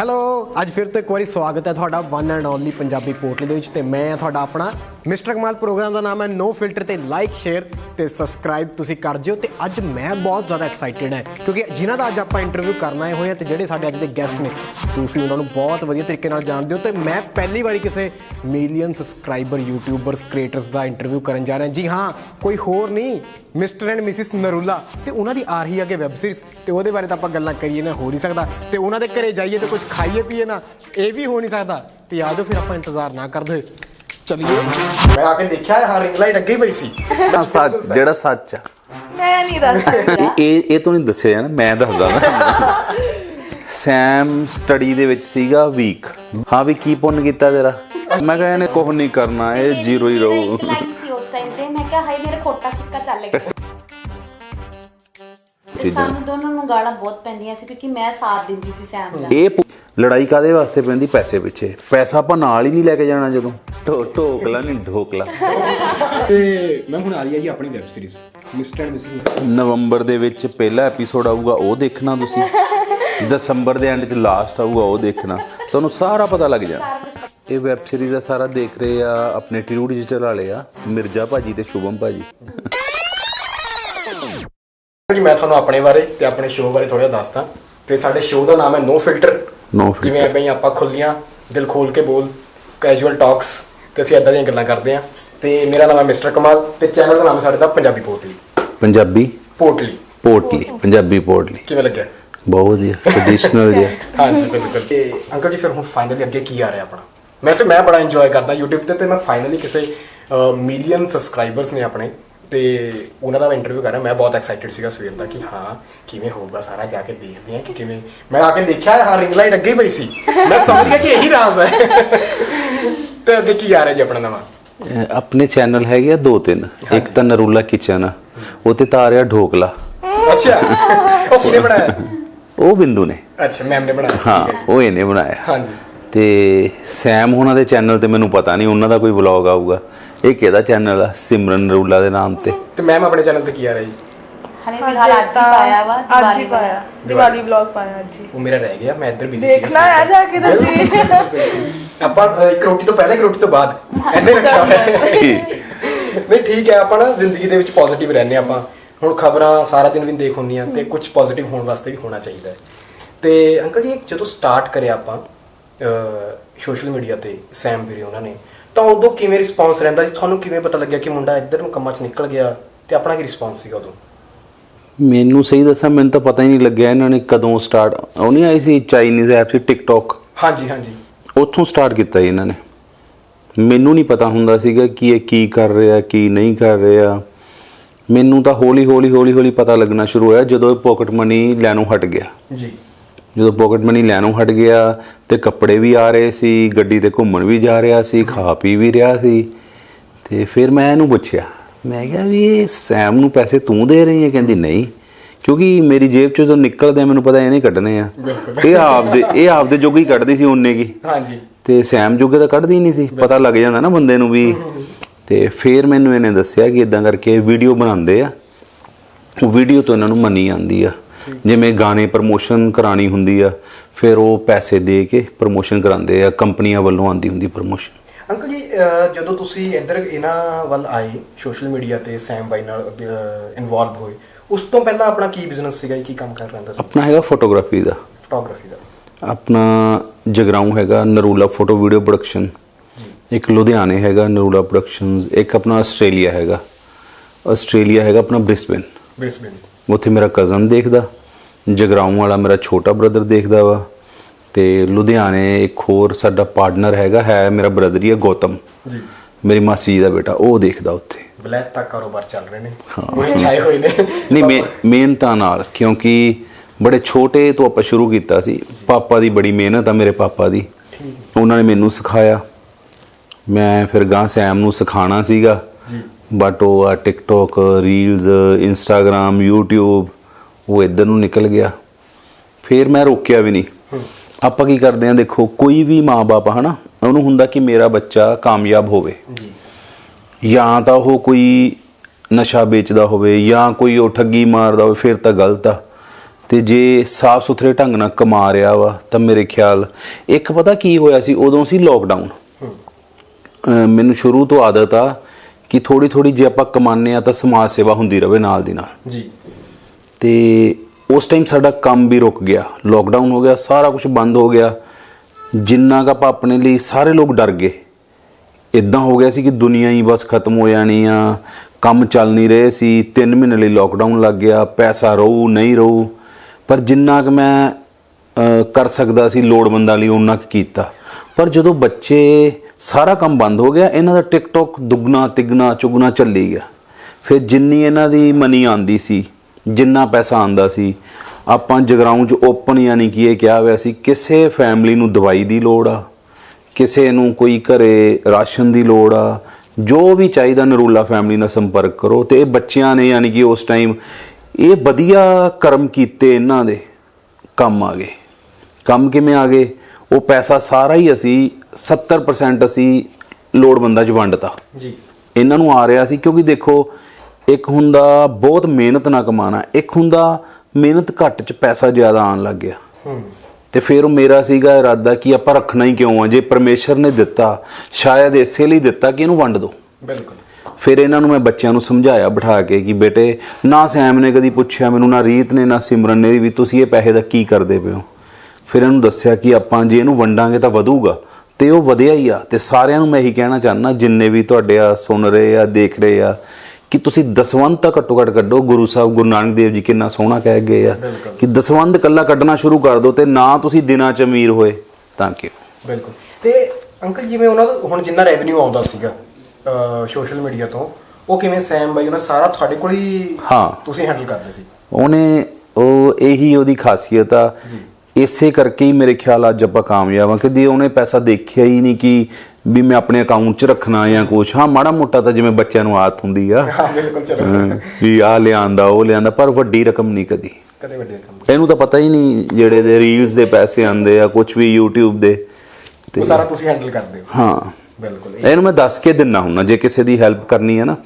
Hello ਅੱਜ ਫਿਰ ਤੋਂ ਇੱਕ ਵਾਰੀ ਸਵਾਗਤ ਹੈ ਤੁਹਾਡਾ one and only Punjabi portal ਦੇ ਵਿੱਚ ਤੇ ਮੈਂ ਤੁਹਾਡਾ ਆਪਣਾ ਮਿਸਟਰ ਕਮਾਲ ਪ੍ਰੋਗਰਾਮ ਦਾ ਨਾਮ ਹੈ ਨੋ ਫਿਲਟਰ ਤੇ ਲਾਈਕ ਸ਼ੇਅਰ ਤੇ ਸਬਸਕ੍ਰਾਈਬ ਤੁਸੀਂ ਕਰ ਜਿਓ ਤੇ ਅੱਜ ਮੈਂ ਬਹੁਤ ਜ਼ਿਆਦਾ ਐਕਸਾਈਟਿਡ ਹਾਂ ਕਿਉਂਕਿ ਜਿਨ੍ਹਾਂ ਦਾ ਅੱਜ ਆਪਾਂ ਇੰਟਰਵਿਊ ਕਰਨ ਆਏ ਹੋਏ ਹਾਂ ਤੇ ਜਿਹੜੇ ਸਾਡੇ ਅੱਜ ਦੇ ਗੈਸਟ ਨੇ, ਤੁਸੀਂ ਉਹਨਾਂ ਨੂੰ ਬਹੁਤ ਵਧੀਆ ਤਰੀਕੇ ਨਾਲ ਜਾਣਦੇ ਹੋ ਤੇ ਮੈਂ ਪਹਿਲੀ ਵਾਰੀ ਕਿਸੇ ਮਿਲੀਅਨ ਸਬਸਕ੍ਰਾਈਬਰ ਯੂਟਿਊਬਰਸ ਕ੍ਰੀਏਟਰਸ ਦਾ ਇੰਟਰਵਿਊ ਕਰਨ ਜਾ ਰਿਹਾ। ਜੀ ਹਾਂ, ਕੋਈ ਹੋਰ ਨਹੀਂ ਮਿਸਟਰ ਐਂਡ ਮਿਸਿਸ ਨਰੂਲਾ ਤੇ ਉਹਨਾਂ ਦੀ ਆ ਰਹੀ ਅੱਗੇ ਵੈਬ ਸੀਰੀਜ਼ ਤੇ ਉਹਦੇ ਬਾਰੇ ਤਾਂ ਆਪਾਂ ਗੱਲਾਂ ਕਰੀਏ ਨਾ ਹੋ ਨਹੀਂ ਸਕਦਾ। ਤੇ ਉਹਨਾਂ ਦੇ ਘਰੇ ਜਾਈਏ ਤੇ ਕੁਝ ਖਾਈਏ ਪੀਏ ਨਾ ਇਹ ਵੀ ਹੋ ਨਹੀਂ ਸਕਦਾ। ਤੇ ਆ ਜਾਓ ਫਿਰ ਆਪਾਂ ਇੰਤਜ਼ਾਰ ਨਾ ਕਰਦੇ ਚਲਿਏ। ਮੈਂ ਆ ਕੇ ਦੇਖਿਆ ਹਾਂ ਰਿੰਗ ਲਾਈਟ ਅੱਗੇ ਹੀ ਪਈ ਸੀ। ਹਾਂ, ਸੱਚ ਜਿਹੜਾ ਸੱਚ ਆ। ਮੈਂ ਨਹੀਂ ਦੱਸ ਇਹ ਇਹ ਇਹ ਤੋਂ ਨਹੀਂ ਦੱਸਿਆ ਜਾਣਾ ਮੈਂ ਦੱਸਦਾ ਨਾ। ਸੈਮ ਸਟੱਡੀ ਦੇ ਵਿੱਚ ਸੀਗਾ ਵੀਕ ਹਾਂ ਵੀ ਕੀ ਪੁੰਨ ਕੀਤਾ ਤੇਰਾ? ਮੈਂ ਕਿਹਾ ਇਹਨੇ ਕੁਝ ਨਹੀਂ ਕਰਨਾ ਇਹ ਜ਼ੀਰੋ ਹੀ ਰਹੂ। ਸੀ ਉਸ ਟਾਈਮ ਤੇ। ਮੈਂ ਕਿਹਾ ਹਾਈ ਮੇਰੇ ਖੋਟਾ ਸਿੱਕਾ ਚੱਲ ਗਿਆ। ਤੇ ਚੀਜ਼ਾਂ। ਸਾਨੂੰ ਦੋਨੋਂ ਨੂੰ ਗਾਲਾਂ ਬਹੁਤ ਪੈਂਦੀਆਂ ਸੀ ਕਿਉਂਕਿ ਮੈਂ ਸਾਥ ਦਿੰਦੀ ਸੀ ਸੈਮ ਦਾ। ਇਹ ਪੁ- ਲੜਾਈ ਕਾਦੇ ਵਾਸਤੇ ਪੈਂਦੀ? ਪੈਸੇ ਪਿੱਛੇ। ਪੈਸਾ ਆਪਾਂ ਨਾਲ ਹੀ ਨਹੀਂ ਲੈ ਕੇ ਜਾਣਾ ਜਦੋਂ। ਢੋ ਢੋਕਲਾ ਨਹੀਂ ਢੋਕਲਾ। ਤੇ ਮੈਂ ਹੁਣ ਆ ਰਹੀ ਹੈ ਜੀ ਆਪਣੀ web series Mr and Mrs ਨਵੰਬਰ ਦੇ ਵਿੱਚ ਪਹਿਲਾ ਐਪੀਸੋਡ ਆਊਗਾ ਉਹ ਦੇਖਣਾ ਤੁਸੀਂ। ਦਸੰਬਰ ਦੇ ਐਂਡ 'ਚ ਲਾਸਟ ਆਊਗਾ ਉਹ ਦੇਖਣਾ। ਤੁਹਾਨੂੰ ਸਾਰਾ ਪਤਾ ਲੱਗ ਜਾਣਾ। ਇਹ ਵੈਬ ਸੀਰੀਜ਼ ਦਾ ਸਾਰਾ ਦੇਖ ਰਹੇ ਆ ਆਪਣੇ ਟਿਰੂ ਡਿਜੀਟਲ ਵਾਲੇ ਆ ਮਿਰਜ਼ਾ ਭਾਜੀ ਤੇ ਸ਼ੁਭਮ ਭਾਜੀ। ਜੀ ਮੈਂ ਤੁਹਾਨੂੰ ਆਪਣੇ ਬਾਰੇ ਤੇ ਆਪਣੇ ਸ਼ੋਅ ਬਾਰੇ ਥੋੜਾ ਦੱਸਦਾ। ਤੇ ਸਾਡੇ ਸ਼ੋਅ ਦਾ ਨਾਮ ਹੈ ਨੋ ਫਿਲਟਰ No Filter। ਜਿਵੇਂ ਬਈ ਆਪਾਂ ਖੁੱਲੀਆਂ ਦਿਲ ਖੋਲ ਕੇ ਬੋਲ ਕੈਜੂਅਲ ਟਾਕਸ ਤੇ ਅਸੀਂ ਇਦਾਂ ਦੀਆਂ ਗੱਲਾਂ ਕਰਦੇ ਆ ਤੇ ਮੇਰਾ ਨਾਮ ਹੈ ਮਿਸਟਰ ਕਮਾਲ ਤੇ ਚੈਨਲ ਦਾ ਨਾਮ ਹੈ ਸਾਡੇ ਦਾ ਪੰਜਾਬੀ ਪੋਰਟਲੀ। ਪੰਜਾਬੀ ਪੋਰਟਲੀ। ਪੋਰਟਲੀ ਪੰਜਾਬੀ ਪੋਰਟਲੀ। ਕਿਵੇਂ ਲੱਗਿਆ? ਬਹੁਤ ਵਧੀਆ ਟ੍ਰੈਡੀਸ਼ਨਲ ਜਿਹਾ। ਹਾਂਜੀ ਬਿਲਕੁਲ ਤੇ ਅੰਕਲ ਜੀ ਫਿਰ ਹੁਣ ਫਾਈਨਲੀ ਅੱਗੇ ਕੀ ਆ ਰਿਹਾ ਆਪਣਾ? ਵੈਸੇ ਮੈਂ ਬੜਾ ਇੰਜੋਏ ਕਰਦਾ YouTube ਤੇ ਤੇ ਮੈਂ ਫਾਈਨਲੀ ਕਿਸੇ ਮਿਲੀਅਨ ਸਬਸਕ੍ਰਾਈਬਰਸ ਨੇ ਆਪਣੇ। ਤੇ ਉਹਨਾਂ ਦਾ ਇੰਟਰਵਿਊ ਕਰ ਰਿਹਾ ਮੈਂ ਬਹੁਤ ਐਕਸਾਈਟਿਡ ਸੀਗਾ ਸਵੇਰ ਦਾ ਕਿ ਹਾਂ ਕਿਵੇਂ ਹੋਊਗਾ ਸਾਰਾ ਜਾ ਕੇ ਦੇਖਦੇ ਆ ਕਿ ਕਿਵੇਂ। ਮੈਂ ਆ ਕੇ ਦੇਖਿਆ ਹਾਂ ਰਿੰਗ ਲਾਈਟ ਅੱਗੇ ਹੀ ਪਈ ਸੀ। ਮੈਂ ਸਮਝ ਗਿਆ ਕਿ ਇਹੀ ਰਾਜ਼ ਹੈ। ਤੇ ਅੱਗੇ ਕੀ ਆ ਰਿਹਾ ਜੀ ਆਪਣਾ ਨਵਾਂ? ਆਪਣੇ ਚੈਨਲ ਹੈਗੇ ਆ ਦੋ ਤਿੰਨ। ਇੱਕ ਤਾਂ ਨਰੂਲਾ ਕਿਚਨ ਆ ਉਹ ਤੇ ਤਾਂ ਆ ਰਿਹਾ ਢੋਕਲਾ। ਅੱਛਾ। ਉਹ ਕਿਹਨੇ ਬਣਾਇਆ? ਉਹ ਬਿੰਦੂ ਨੇ। ਅੱਛਾ ਮੈਮ ਨੇ ਬਣਾਇਆ। ਹਾਂ। ਉਹ ਇਹਨੇ ਬਣਾਇਆ। ਹਾਂਜੀ। ਤੇ ਸੈਮ ਹੋਣਾ ਦੇ ਚੈਨਲ ਤੇ ਮੈਨੂੰ ਪਤਾ ਨਹੀਂ ਉਹਨਾਂ ਦਾ ਕੋਈ ਵਲੌਗ ਆਊਗਾ। ਇਹ ਕਿਹਦਾ ਚੈਨਲ ਆ? ਸਿਮਰਨ ਨਰੂਲਾ ਦੇ ਨਾਮ ਤੇ। ਤੇ ਮੈਮ ਆਪਣੇ ਚੈਨਲ ਤੇ ਕੀ ਆ ਰਿਹਾ ਜੀ? ਹਲੇ ਫਿਲਹਾਲ ਅੱਜ ਹੀ ਪਾਇਆ ਵਾ ਅੱਜ ਹੀ ਪਾਇਆ ਵਾਲਾ ਦੀਵਾਲੀ ਵਲੌਗ ਪਾਇਆ ਅੱਜ ਹੀ। ਉਹ ਮੇਰਾ ਰਹਿ ਗਿਆ ਮੈਂ ਇੱਧਰ ਬਿਜ਼ੀ ਦੇਖਣਾ ਆ ਜਾ ਕੇ ਦੱਸੀ ਆਪਾਂ ਇੱਕ ਰੋਟੀ ਤੋਂ ਪਹਿਲਾਂ ਇੱਕ ਰੋਟੀ ਤੋਂ ਬਾਅਦ। ਐਨੇ ਰੱਖਿਆ ਹੋਇਆ। ਹੈ। ਠੀਕ ਨਹੀਂ ਠੀਕ ਹੈ ਆਪਾਂ ਨਾ ਜ਼ਿੰਦਗੀ ਦੇ ਵਿੱਚ ਪੋਜ਼ਿਟਿਵ ਰਹਿੰਦੇ ਆਪਾਂ। ਹੁਣ ਖਬਰਾਂ ਸਾਰਾ ਦਿਨ ਵੀ ਦੇਖ ਹੁੰਦੀਆਂ ਤੇ ਕੁਝ ਪੋਜ਼ਿਟਿਵ ਹੋਣ ਵਾਸਤੇ ਵੀ ਹੋਣਾ ਚਾਹੀਦਾ ਹੈ। ਤੇ ਅੰਕਲ ਜੀ ਜਦੋਂ ਸਟਾਰਟ ਕਰਿਆ ਆਪਾਂ ਸੋਸ਼ਲ ਮੀਡੀਆ ਤੇ ਸੈਮ ਵੀਰੇ ਉਹਨਾਂ ਨੇ। ਤਾਂ ਉਦੋਂ ਕਿਵੇਂ ਰਿਸਪੌਂਸ ਰਹਿੰਦਾ ਸੀ? ਤੁਹਾਨੂੰ ਕਿਵੇਂ ਪਤਾ ਲੱਗਿਆ ਕਿ ਮੁੰਡਾ ਇੱਧਰ ਨੂੰ ਕੰਮਾਂ 'ਚ ਨਿਕਲ ਗਿਆ ਤੇ ਆਪਣਾ ਕੀ ਰਿਸਪੌਂਸ ਸੀਗਾ ਉਦੋਂ? ਮੈਨੂੰ ਸਹੀ ਦੱਸਾਂ ਮੈਨੂੰ ਤਾਂ ਪਤਾ ਹੀ ਨਹੀਂ ਲੱਗਿਆ ਇਹਨਾਂ ਨੇ ਕਦੋਂ ਸਟਾਰਟ ਉਹ ਨਹੀਂ ਆਈ ਸੀ ਚਾਈਨੀਜ਼ ਐਪ ਸੀ ਟਿਕਟੌਕ ਹਾਂਜੀ ਹਾਂਜੀ। ਉੱਥੋਂ ਸਟਾਰਟ ਕੀਤਾ ਇਹਨਾਂ ਨੇ। ਮੈਨੂੰ ਨਹੀਂ ਪਤਾ ਹੁੰਦਾ ਸੀਗਾ ਕਿ ਇਹ ਕੀ ਕਰ ਰਿਹਾ ਕੀ ਨਹੀਂ ਕਰ ਰਿਹਾ। ਮੈਨੂੰ ਤਾਂ ਹੌਲੀ ਹੌਲੀ ਹੌਲੀ ਹੌਲੀ ਪਤਾ ਲੱਗਣਾ ਸ਼ੁਰੂ ਹੋਇਆ ਜਦੋਂ ਇਹ ਪਾਕਟ ਮਨੀ ਲੈਣੋਂ ਹਟ ਗਿਆ। ਜੀ। ਜਦੋਂ ਪਾਕਟ ਮਨੀ ਲੈਣੋਂ ਹਟ ਗਿਆ ਤੇ ਕੱਪੜੇ ਵੀ ਆ ਰਹੇ ਸੀ ਗੱਡੀ ਤੇ ਘੁੰਮਣ ਵੀ ਜਾ ਰਿਹਾ ਸੀ ਖਾ ਪੀ ਵੀ ਰਿਹਾ ਸੀ ਤੇ ਫਿਰ ਮੈਂ ਇਹਨੂੰ ਪੁੱਛਿਆ ਮੈਂ ਕਿਹਾ ਵੀ ਇਹ ਸੈਮ ਨੂੰ ਪੈਸੇ ਤੂੰ ਦੇ ਰਹੀ ਹੈ? ਕਹਿੰਦੀ ਨਹੀਂ ਕਿਉਂਕਿ ਮੇਰੀ ਜੇਬ ਚੋਂ ਜਦੋਂ ਨਿਕਲਦੇ ਮੈਨੂੰ ਪਤਾ ਇਹਨੇ ਕੱਢਣੇ ਆ। ਇਹ ਆਪਦੇ ਇਹ ਆਪਦੇ ਜੋਗੀ ਕੱਢਦੀ ਸੀ ਉਹਨੇ ਕੀ। ਹਾਂਜੀ। ਤੇ ਸੈਮ ਜੋਗੇ ਤਾਂ ਕੱਢਦੀ ਨਹੀਂ ਸੀ ਪਤਾ ਲੱਗ ਜਾਂਦਾ ਨਾ ਬੰਦੇ ਨੂੰ ਵੀ। ਤੇ ਫਿਰ ਮੈਨੂੰ ਇਹਨੇ ਦੱਸਿਆ ਕਿ ਇਦਾਂ ਕਰਕੇ ਵੀਡੀਓ ਬਣਾਉਂਦੇ ਆ। ਉਹ ਵੀਡੀਓ ਤੋਂ ਇਹਨਾਂ ਨੂੰ ਮਨੀ ਆਂਦੀ ਆ। ਜਿਵੇਂ ਗਾਣੇ ਪ੍ਰਮੋਸ਼ਨ ਕਰਾਣੀ ਹੁੰਦੀ ਆ ਫਿਰ ਉਹ ਪੈਸੇ ਦੇ ਕੇ ਪ੍ਰਮੋਸ਼ਨ ਕਰਾਉਂਦੇ ਆ ਕੰਪਨੀਆਂ ਵੱਲੋਂ ਆਂਦੀ ਹੁੰਦੀ ਪ੍ਰਮੋਸ਼ਨ ਅੰਕਲ ਜੀ ਜਦੋਂ ਤੁਸੀਂ ਇੱਧਰ ਇਹਨਾਂ ਵੱਲ ਆਏ ਸੋਸ਼ਲ ਮੀਡੀਆ ਤੇ ਸੈਮ ਬਾਈ ਨਾਲ ਇਨਵੋਲਵ ਹੋਏ ਉਸ ਤੋਂ ਪਹਿਲਾਂ ਆਪਣਾ ਕੀ ਬਿਜ਼ਨਸ ਸੀਗਾ? ਕੀ ਕੰਮ ਕਰ ਰਹਿੰਦਾ ਸੀ? ਆਪਣਾ ਹੈਗਾ ਫੋਟੋਗ੍ਰਾਫੀ ਦਾ। ਫੋਟੋਗ੍ਰਾਫੀ ਦਾ। ਆਪਣਾ ਜਗਰਾਉਂ ਹੈਗਾ ਨਰੂਲਾ ਫੋਟੋ ਵੀਡੀਓ ਪ੍ਰੋਡਕਸ਼ਨ ਇੱਕ ਲੁਧਿਆਣੇ ਹੈਗਾ ਨਰੂਲਾ ਪ੍ਰੋਡਕਸ਼ਨਸ ਇੱਕ ਆਪਣਾ ਆਸਟ੍ਰੇਲੀਆ ਹੈਗਾ। ਆਸਟ੍ਰੇਲੀਆ ਹੈਗਾ ਆਪਣਾ ਬ੍ਰਿਸਬਨ ਬੇਸਮੈਂਟ ਉੱਥੇ ਮੇਰਾ ਕਜ਼ਨ ਦੇਖਦਾ ਜਗਰਾਉਂ ਵਾਲਾ ਮੇਰਾ ਛੋਟਾ ਬ੍ਰਦਰ ਦੇਖਦਾ ਵਾ ਤੇ ਲੁਧਿਆਣੇ ਇੱਕ ਹੋਰ ਸਾਡਾ ਪਾਰਟਨਰ ਹੈਗਾ ਹੈ ਮੇਰਾ ਬ੍ਰਦਰ ਹੀ ਹੈ ਗੌਤਮ। ਜੀ। ਮੇਰੀ ਮਾਸੀ ਜੀ ਦਾ ਬੇਟਾ ਉਹ ਦੇਖਦਾ ਉੱਥੇ। ਬਲੈਕ ਤੱਕ ਕਾਰੋਬਾਰ ਚੱਲ ਰਹੇ ਨੇ। ਉਹ ਛਾਏ ਹੋਏ ਨੇ। ਨਹੀਂ ਮੇ- ਮਿਹਨਤਾਂ ਨਾਲ ਕਿਉਂਕਿ ਬੜੇ ਛੋਟੇ ਤੋਂ ਆਪਾਂ ਸ਼ੁਰੂ ਕੀਤਾ ਸੀ। ਪਾਪਾ ਦੀ ਬੜੀ ਮਿਹਨਤ ਆ ਮੇਰੇ ਪਾਪਾ ਦੀ। ਉਹਨਾਂ ਨੇ ਮੈਨੂੰ ਸਿਖਾਇਆ। ਮੈਂ ਫਿਰ ਗਾਂ ਸੈਮ ਨੂੰ ਸਿਖਾਣਾ ਸੀਗਾ। ਬਟ ਉਹ ਆ ਟਿਕਟੋਕ ਰੀਲਸ ਇੰਸਟਾਗ੍ਰam YouTube ਉਹ ਇੱਧਰ ਨੂੰ ਨਿਕਲ ਗਿਆ। ਫਿਰ ਮੈਂ ਰੋਕਿਆ ਵੀ ਨਹੀਂ। ਆਪਾਂ ਕੀ ਕਰਦੇ ਆ ਦੇਖੋ ਕੋਈ ਵੀ ਮਾਪੇ ਹਨਾ ਉਹਨੂੰ ਹੁੰਦਾ ਕਿ ਮੇਰਾ ਬੱਚਾ ਕਾਮਯਾਬ ਹੋਵੇ। ਜੀ। ਜਾਂ ਤਾਂ ਉਹ ਕੋਈ ਨਸ਼ਾ ਵੇਚਦਾ ਹੋਵੇ ਜਾਂ ਕੋਈ ਉਹ ਠੱਗੀ ਮਾਰਦਾ ਹੋਵੇ ਫਿਰ ਤਾਂ ਗਲਤ ਆ। ਤੇ ਜੇ ਸਾਫ਼ ਸੁਥਰੇ ਢੰਗ ਨਾਲ ਕਮਾ ਰਿਹਾ ਵਾ ਤਾਂ ਮੇਰੇ ਖਿਆਲ ਇੱਕ ਪਤਾ ਕੀ ਹੋਇਆ ਸੀ ਉਦੋਂ ਸੀ ਲੋਕਡਾਊਨ ਮੈਨੂੰ ਸ਼ੁਰੂ ਤੋਂ ਆਦਤ ਆ ਕਿ ਥੋੜੀ ਥੋੜੀ ਜੇ ਆਪਾਂ ਕਮਾਉਂਦੇ ਆ ਤਾਂ ਸਮਾਜ ਸੇਵਾ ਹੁੰਦੀ ਰਵੇ ਨਾਲ ਦੀ ਨਾਲ। ਜੀ। ਤੇ ਉਸ ਟਾਈਮ ਸਾਡਾ ਕੰਮ ਵੀ ਰੁਕ ਗਿਆ। ਲੋਕਡਾਊਨ ਹੋ ਗਿਆ ਸਾਰਾ ਕੁਝ ਬੰਦ ਹੋ ਗਿਆ। ਜਿੰਨਾ ਕੁ ਆਪਾਂ ਆਪਣੇ ਲਈ ਸਾਰੇ ਲੋਕ ਡਰ ਗਏ। ਇਦਾਂ ਹੋ ਗਿਆ ਸੀ ਕਿ ਦੁਨੀਆ ਹੀ ਬਸ ਖਤਮ ਹੋ ਜਾਣੀ ਆ। ਕੰਮ ਚੱਲ ਨਹੀਂ ਰਹੇ ਸੀ। 3 ਮਹੀਨੇ ਲਈ ਲੋਕਡਾਊਨ ਲੱਗ ਗਿਆ। ਪੈਸਾ ਰਹੂ ਨਹੀਂ ਰਹੂ। ਪਰ ਜਿੰਨਾ ਕੁ ਮੈਂ ਕਰ ਸਕਦਾ ਸੀ ਲੋੜਵੰਦਾਂ ਲਈ ਉਹਨਾਂ ਕੁ ਕੀਤਾ। ਪਰ ਜਦੋਂ ਬੱਚੇ ਸਾਰਾ ਕੰਮ ਬੰਦ ਹੋ ਗਿਆ, ਇਹਨਾਂ ਦਾ ਟਿਕਟੋਕ ਦੁੱਗਣਾ, ਤਿੱਗਣਾ, ਚੁਗਣਾ ਚੱਲੀ ਗਿਆ। ਫਿਰ ਜਿੰਨੀ ਇਹਨਾਂ ਦੀ ਮਨੀ ਆਂਦੀ ਸੀ, ਜਿੰਨਾ ਪੈਸਾ ਆਂਦਾ ਸੀ, ਆਪਾਂ ਜਗਰਾਉਂ ਚ ਓਪਨ ਯਾਨੀ ਕਿ ਇਹ ਕਿਹਾ ਹੋਇਆ ਸੀ, ਕਿਸੇ ਫੈਮਿਲੀ ਨੂੰ ਦਵਾਈ ਦੀ ਲੋੜ ਆ, ਕਿਸੇ ਨੂੰ ਕੋਈ ਘਰੇ ਰਾਸ਼ਨ ਦੀ ਲੋੜ ਆ, ਜੋ ਵੀ ਚਾਹੀਦਾ ਨਰੂਲਾ ਫੈਮਿਲੀ ਨਾਲ ਸੰਪਰਕ ਕਰੋ ਤੇ ਇਹ ਬੱਚਿਆਂ ਨੇ ਯਾਨੀ ਕਿ ਉਸ ਟਾਈਮ ਇਹ ਵਧੀਆ ਕਰਮ ਕੀਤੇ ਇਹਨਾਂ ਦੇ ਕੰਮ ਆ ਗਏ। ਕੰਮ ਕਿਵੇਂ ਆ ਗਏ? ਉਹ ਪੈਸਾ ਸਾਰਾ ਹੀ ਅਸੀਂ 70% ਅਸੀਂ ਲੋੜਵੰਦਾਂ 'ਚ ਵੰਡਤਾ। ਜੀ। ਇਹਨਾਂ ਨੂੰ ਆ ਰਿਹਾ ਸੀ ਕਿਉਂਕਿ ਦੇਖੋ ਇੱਕ ਹੁੰਦਾ ਬਹੁਤ ਮਿਹਨਤ ਨਾਲ ਕਮਾਣਾ ਇੱਕ ਹੁੰਦਾ ਮਿਹਨਤ ਘੱਟ 'ਚ ਪੈਸਾ ਜ਼ਿਆਦਾ ਆਉਣ ਲੱਗ ਗਿਆ। ਹੂੰ। ਤੇ ਫਿਰ ਉਹ ਮੇਰਾ ਸੀਗਾ ਇਰਾਦਾ ਕਿ ਆਪਾਂ ਰੱਖਣਾ ਹੀ ਕਿਉਂ ਆ? ਜੇ ਪਰਮੇਸ਼ਰ ਨੇ ਦਿੱਤਾ ਸ਼ਾਇਦ ਇਸੇ ਲਈ ਦਿੱਤਾ ਕਿ ਇਹਨੂੰ ਵੰਡ ਦਿਓ ਬਿਲਕੁਲ। ਫਿਰ ਇਹਨਾਂ ਨੂੰ ਮੈਂ ਬੱਚਿਆਂ ਨੂੰ ਸਮਝਾਇਆ ਬਿਠਾ ਕੇ ਕਿ ਬੇਟੇ ਨਾ ਸੈਮ ਨੇ ਕਦੀ ਪੁੱਛਿਆ ਮੈਨੂੰ ਨਾ ਰੀਤ ਨੇ ਨਾ ਸਿਮਰਨ ਨੇ ਵੀ ਤੁਸੀਂ ਇਹ ਪੈਸੇ ਦਾ ਕੀ ਕਰਦੇ ਪਏ ਹੋ? ਫਿਰ ਇਹਨੂੰ ਦੱਸਿਆ ਕਿ ਆਪਾਂ ਜੇ ਇਹਨੂੰ ਵੰਡਾਂਗੇ ਤਾਂ ਵਧੂਗਾ। ਤੇ ਉਹ ਵਧਿਆ ਹੀ ਆ। ਤੇ ਸਾਰਿਆਂ ਨੂੰ ਮੈਂ ਇਹੀ ਕਹਿਣਾ ਚਾਹੁੰਦਾ ਜਿੰਨੇ ਵੀ ਤੁਹਾਡੇ ਆ ਸੁਣ ਰਹੇ ਆ ਦੇਖ ਰਹੇ ਆ ਕਿ ਤੁਸੀਂ ਦਸਵੰਧ ਤਾਂ ਘੱਟੋ ਘੱਟ ਕੱਢੋ। ਗੁਰੂ ਸਾਹਿਬ ਗੁਰੂ ਨਾਨਕ ਦੇਵ ਜੀ ਕਿੰਨਾ ਸੋਹਣਾ ਕਹਿ ਗਏ ਆ ਕਿ ਦਸਵੰਧ ਕੱਲਾ ਕੱਢਣਾ ਸ਼ੁਰੂ ਕਰ ਦਿਓ ਤੇ ਨਾ ਤੁਸੀਂ ਦਿਨਾਂ ਚ ਅਮੀਰ ਹੋਏ। ਤਾਂ ਕਿ ਬਿਲਕੁਲ। ਤੇ ਅੰਕਲ ਜਿਵੇਂ ਉਹਨਾਂ ਦਾ ਹੁਣ ਜਿੰਨਾ ਰੈਵਨਿਊ ਆਉਂਦਾ ਸੀਗਾ ਸੋਸ਼ਲ ਮੀਡੀਆ ਤੋਂ ਉਹ ਕਿਵੇਂ ਸੈਮ ਬਾਈ? ਉਹਨਾਂ ਸਾਰਾ ਤੁਹਾਡੇ ਕੋਲ ਹੀ ਹਾਂ। ਤੁਸੀਂ ਹੈਂਡਲ ਕਰਦੇ ਸੀ? ਉਹਨੇ ਉਹ ਇਹੀ ਉਹਦੀ ਖਾਸੀਅਤ ਆ ਇਸੇ ਕਰਕੇ ਹੀ ਮੇਰੇ ਖਿਆਲ ਅੱਜ ਆਪਾਂ ਕਾਮਯਾਬ ਆ ਕਿ ਦੀ ਉਹਨੇ ਪੈਸਾ ਦੇਖਿਆ ਹੀ ਨਹੀਂ ਕਿ ਵੀ ਮੈਂ ਆਪਣੇ ਅਕਾਊਂਟ 'ਚ ਰੱਖਣਾ ਜਾਂ ਕੁਛ। ਹਾਂ ਮਾੜਾ ਮੋਟਾ ਤਾਂ ਜਿਵੇਂ ਬੱਚਿਆਂ ਨੂੰ ਆਦਤ ਹੁੰਦੀ ਆ। ਹਾਂ ਬਿਲਕੁਲ ਚਲੋ। ਵੀ ਆ ਲਿਆਂਦਾ ਉਹ ਲਿਆਂਦਾ ਪਰ ਵੱਡੀ ਰਕਮ ਨਹੀਂ ਕਦੀ। ਕਦੇ ਵੱਡੇ ਕੰਮ ਇਹਨੂੰ ਤਾਂ ਪਤਾ ਹੀ ਨਹੀਂ ਜਿਹੜੇ ਦੇ ਰੀਲਸ ਦੇ ਪੈਸੇ ਆਂਦੇ ਆ ਕੁਝ ਵੀ YouTube ਦੇ। ਤੇ ਉਹ ਸਾਰਾ ਤੁਸੀਂ ਹੈਂਡਲ ਕਰਦੇ ਹੋ। ਹਾਂ। ਬਿਲਕੁਲ ਇਹਨੂੰ ਮੈਂ ਦੱਸ ਕੇ ਦਿੰਨਾ ਹੁੰਨਾ ਜੇ ਕਿਸੇ ਦੀ ਹੈਲਪ ਕਰਨੀ ਹੈ ਨਾ।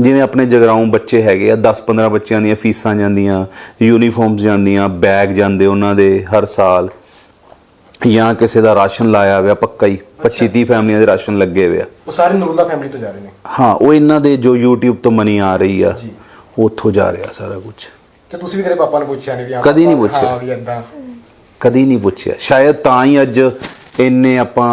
ਜਿਵੇਂ ਆਪਣੇ ਜਗਰਾਉਂ ਬੱਚੇ ਹੈਗੇ ਆ 10-15 ਬੱਚਿਆਂ ਦੀਆਂ ਫੀਸਾਂ ਜਾਂਦੀਆਂ ਯੂਨੀਫਾਰਮਸ ਜਾਂਦੀਆਂ ਬੈਗ ਜਾਂਦੇ ਉਹਨਾਂ ਦੇ ਹਰ ਸਾਲ। ਜਾਂ ਕਿਸੇ ਦਾ ਰਾਸ਼ਨ ਲਾਇਆ ਹੋਇਆ ਪੱਕਾ ਹੀ 25-30 ਫੈਮਲੀਆਂ ਦੇ ਰਾਸ਼ਨ ਲੱਗੇ ਹੋਏ ਆ। ਉਹ ਸਾਰੇ ਨਰੂਲਾ ਫੈਮਿਲੀ ਤੋਂ ਜਾ ਰਹੇ ਨੇ? ਹਾਂ ਉਹ ਇਹਨਾਂ ਦੇ ਜੋ YouTube ਤੋਂ ਮਨੀ ਆ ਰਹੀ ਆ। ਉੱਥੋਂ ਜਾ ਰਿਹਾ ਸਾਰਾ ਕੁਝ ਤੇ ਤੁਸੀਂ ਵੀ ਕਦੇ ਪਾਪਾ ਨੂੰ ਪੁੱਛਿਆ ਨਹੀਂ ਵੀ ਕਦੀ ਨਹੀਂ ਪੁੱਛਿਆ। ਹਾਂ ਵੀ ਇਦਾਂ ਕਦੀ ਨਹੀਂ ਪੁੱਛਿਆ। ਸ਼ਾਇਦ ਤਾਂ ਹੀ ਅੱਜ ਇੰਨੇ ਆਪਾਂ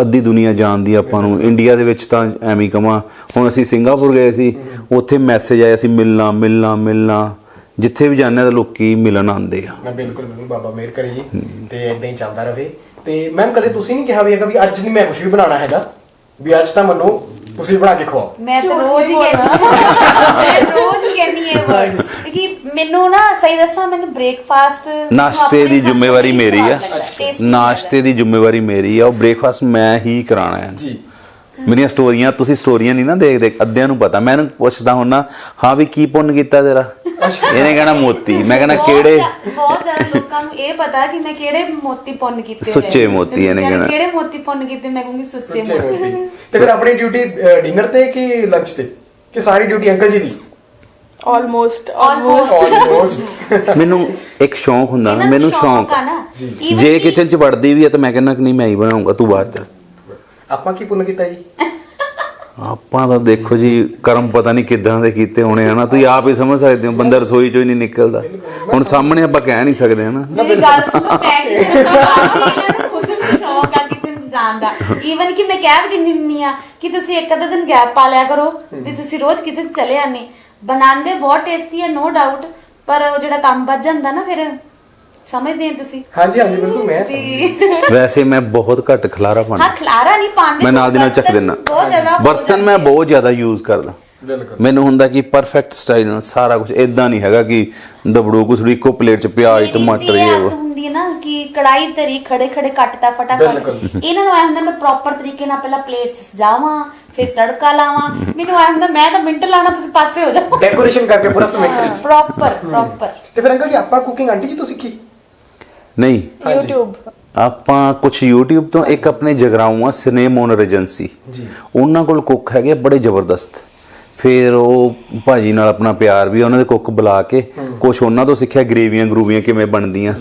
ਅੱਧੀ ਦੁਨੀਆ ਜਾਣਦੀ ਆ ਆਪਾਂ ਨੂੰ। ਇੰਡੀਆ ਦੇ ਵਿੱਚ ਤਾਂ ਐਵੇਂ ਹੀ ਕਵਾਂ। ਹੁਣ ਅਸੀਂ ਸਿੰਗਾਪੁਰ ਗਏ ਸੀ, ਉੱਥੇ ਮੈਸੇਜ ਆਇਆ ਸੀ, ਮਿਲਣਾ ਮਿਲਣਾ ਮਿਲਣਾ। ਜਿੱਥੇ ਵੀ ਜਾਂਦੇ ਆ ਤਾਂ ਲੋਕੀ ਮਿਲਣ ਆਉਂਦੇ ਆ। ਮੈਂ ਬਿਲਕੁਲ ਬਿਲਕੁਲ ਬਾਬਾ ਮਿਹਰ ਕਰੇ ਜੀ। ਤੇ ਇਦਾਂ ਹੀ ਚੱਲਦਾ ਰਵੇ ਤੇ ਮੈਮ ਕਦੇ ਤੁਸੀਂ ਨਹੀਂ ਕਿਹਾ ਵੀ ਹੈਗਾ ਵੀ ਅੱਜ ਨਹੀਂ ਮੈਂ ਕੁਝ ਵੀ ਬਣਾਉਣਾ ਹੈਗਾ? ਵੀ ਅੱਜ ਤਾਂ ਮੈਨੂੰ ਤੁਸੀਂ ਬਣਾ ਕੇ ਖਵਾਓ। ਮੈਂ ਤਾਂ ਰੋਜ਼ ਹੀ ਕਹਿੰਦੀ ਮੈਂ ਰੋਜ਼ ਹੀ ਕਹਿੰਦੀ ਇਹ ਵਰਡ ਕਿਉਂਕਿ ਮੈਨੂੰ ਨਾ ਸਹੀ ਦੱਸਾਂ ਮੈਨੂੰ ਬ੍ਰੇਕਫਾਸਟ ਨਾਸ਼ਤੇ ਦੀ ਜ਼ਿੰਮੇਵਾਰੀ ਮੇਰੀ ਆ। ਨਾਸ਼ਤੇ ਦੀ ਜ਼ਿੰਮੇਵਾਰੀ ਮੇਰੀ ਆ ਉਹ ਬ੍ਰੇਕਫਾਸਟ ਮੈਂ ਹੀ ਕਰਾਣਾ ਹੈ। ਜੀ। ਮੇਰੀਆਂ ਸਟੋਰੀਆਂ ਤੁਸੀਂ ਸਟੋਰੀਆਂ ਨਹੀਂ ਨਾ ਦੇਖਦੇ ਅੱਧਿਆਂ ਨੂੰ ਪਤਾ। ਮੈਂ ਇਹਨੂੰ ਪੁੱਛਦਾ ਹੁੰਨਾ ਹਾਂ ਵੀ ਕੀ ਪੁੰਨ ਕੀਤਾ ਤੇਰਾ? ਇਹਨੇ ਕਹਿਣਾ ਮੋਤੀ। ਮੈਂ ਕਹਿਣਾ ਕਿਹੜੇ ਬਹੁਤ ਜ਼ਿਆਦਾ ਲੋਕਾਂ ਨੂੰ ਇਹ ਪਤਾ ਕਿ ਮੈਂ ਕਿਹੜੇ ਮੋਤੀ ਪੁੰਨ ਕੀਤੇ ਹੋਏ। ਸੁੱਚੇ ਮੋਤੀ ਇਹਨੇ ਕਹਿਣਾ। ਕਿਹੜੇ ਮੋਤੀ ਪੁੰਨ ਕੀਤੇ ਮੈਂ ਕਹੂੰਗੀ ਸੁੱਚੇ ਮੋਤੀ। ਤੇ ਫਿਰ ਆਪਣੀ ਡਿਊਟੀ ਡਿਨਰ ਤੇ ਕਿ ਲੰਚ ਤੇ? ਕਿ ਸਾਰੀ ਡਿਊਟੀ ਅੰਕਲ ਜੀ ਦੀ? ਆਲਮੋਸਟ. ਆਲਮੋਸਟ ਮੈਨੂੰ ਇੱਕ ਸ਼ੌਂਕ ਹੁੰਦਾ ਨਾ ਮੈਨੂੰ ਸ਼ੌਂਕ ਆ। ਜੇ। ਕਿਚਨ ਚ ਵੜਦੀ ਵੀ ਹੈ ਤਾਂ ਮੈਂ ਕਹਿੰਦਾ ਕਿ ਨਹੀਂ ਮੈਂ ਹੀ ਬਣਾਉਂਗਾ ਤੂੰ ਬਾਹਰ ਚੱਲ। ਆਪਾਂ ਕੀ ਪੁੰਨ ਕੀਤਾ ਜੀ? ਆਪਾਂ ਤਾਂ ਦੇਖੋ ਜੀ ਕਰਮ ਪਤਾ ਨਹੀਂ ਕਿੱਦਾਂ ਦੇ ਕੀਤੇ ਹੋਣੇ ਆ ਨਾ। ਤੁਸੀਂ ਆਪ ਹੀ ਸਮਝ ਸਕਦੇ ਹੋ ਬੰਦਾ ਰਸੋਈ ਚੋਂ ਹੀ ਨਹੀਂ ਨਿਕਲਦਾ। ਹੁਣ ਸਾਹਮਣੇ ਆਪਾਂ ਕਹਿ ਨਹੀਂ ਸਕਦੇ ਹਨਾ। ਮੇਰੀ ਗੱਲ ਸੁਣੋ ਮੈਂ ਕਿਚਨ ਚ ਬਾਹਰ ਇਹਨਾਂ ਨੂੰ ਖੁਦ ਨੂੰ ਸ਼ੌਕ ਆ ਕਿਚਨ ਚ ਜਾਣ ਦਾ। ਈਵਨ ਕਿ ਮੈਂ ਕਹਿ ਵੀ ਦਿੰਦੀ ਹੁੰਦੀ ਆ ਕਿ ਤੁਸੀਂ ਇੱਕ ਅੱਧਾ ਦਿਨ ਗੈਪ ਪਾ ਲਿਆ ਕਰੋ ਵੀ ਤੁਸੀਂ ਰੋਜ਼ ਕਿਚਨ ਚਲੇ ਆਨੇ ਬਣਾਉਂਦੇ ਬਹੁਤ ਟੇਸਟੀ ਆ ਨੋ ਡਾਊਟ ਪਰ ਉਹ ਜਿਹੜਾ ਕੰਮ ਵੱਜ ਜਾਂਦਾ ਨਾ ਫਿਰ ਸਮਝਦੇ ਆ ਤੁਸੀਂ? ਹਾਂਜੀ ਹਾਂਜੀ ਬਿਲਕੁਲ ਮੈਂ ਜੀ। ਵੈਸੇ ਮੈਂ ਬਹੁਤ ਘੱਟ ਖਲਾਰਾ ਪਾਉਂਦਾ। ਹਾਂ ਖਲਾਰਾ ਨਹੀਂ ਪਾਉਂਦੇ ਮੈਂ ਨਾਲ ਦੀ ਨਾਲ ਚੱਕ ਬਰਤਨ ਦਿੰਦਾ। ਬਹੁਤ ਜ਼ਿਆਦਾ ਹੋ ਬਰਤਨ ਮੈਂ ਜਾਂਦੇ ਆ। ਬਹੁਤ ਜ਼ਿਆਦਾ ਯੂਜ਼ ਕਰਦਾ। ਬਿਲਕੁਲ। ਮੈਨੂੰ ਹੁੰਦਾ ਕਿ ਪਰਫੈਕਟ ਸਟਾਈਲ ਨਾਲ ਸਾਰਾ ਕੁਝ ਇਦਾਂ ਨਹੀਂ ਹੈਗਾ ਕਿ ਦਬੜੂ ਕੁਛੜੀ ਇੱਕੋ ਪਲੇਟ ਚ ਪਿਆਜ਼ Ladies ਟਮਾਟਰ ਦੀ ਇਹ ਆਦਤ ਉਹ। ਹੁੰਦੀ ਹੈ ਨਾ ਕਿ ਕੜਾਈ ਤਰੀ ਖੜੇ ਖੜੇ ਕੱਟਦਾ ਫਟਾਫਟ। ਬਿਲਕੁਲ। ਇਹਨਾਂ ਨੂੰ ਆਇਆ ਹੁੰਦਾ ਮੈਂ ਪ੍ਰੋਪਰ ਤਰੀਕੇ ਨਾਲ ਪਹਿਲਾਂ ਪਲੇਟ ਸਜਾਵਾਂ ਫਿਰ ਤੜਕਾ ਲਾਵਾਂ। ਮੈਨੂੰ ਆਇਆ ਹੁੰਦਾ ਮੈਂ ਤਾਂ ਮਿੰਟ ਲਾਣਾ ਤੁਸੀਂ ਪਾਸੇ ਹੋ ਜਾਓ। ਡੈਕੋਰੇਸ਼ਨ ਕਰਕੇ ਪੂਰਾ ਸਮੇਟ ਵਿੱਚ। ਪ੍ਰੋਪਰ ਪ੍ਰੋਪਰ ਤੇ ਫਿਰ ਅੰਕਲ ਜੀ ਆਪਾਂ ਕੁਕਿੰਗ ਆਂਟੀ ਜੀ ਤੋਂ ਸਿੱਖੀ? ਨਹੀਂ। YouTube ਆਪਾਂ ਕੁਝ YouTube ਤੋਂ ਇੱਕ ਆਪਣੇ ਜਗਰਾਉਂ ਆ ਸਿਨੇਮ ਓਨਰ ਏਜੰਸੀ ਜੀ। ਉਹਨਾਂ ਕੋਲ ਕੁੱਕ ਹੈਗੇ ਬੜੇ ਜ਼ਬਰਦਸਤ। ਫਿਰ ਉਹ ਭਾਜੀ ਨਾਲ ਆਪਣਾ ਪਿਆਰ ਵੀ ਉਹਨਾਂ ਦੇ ਕੁੱਕ ਬੁਲਾ ਕੇ ਕੁਝ ਉਹਨਾਂ ਤੋਂ ਸਿੱਖਿਆ ਗਰੇਵੀਆਂ ਗਰੂਵੀਆਂ ਕਿਵੇਂ ਬਣਦੀਆਂ।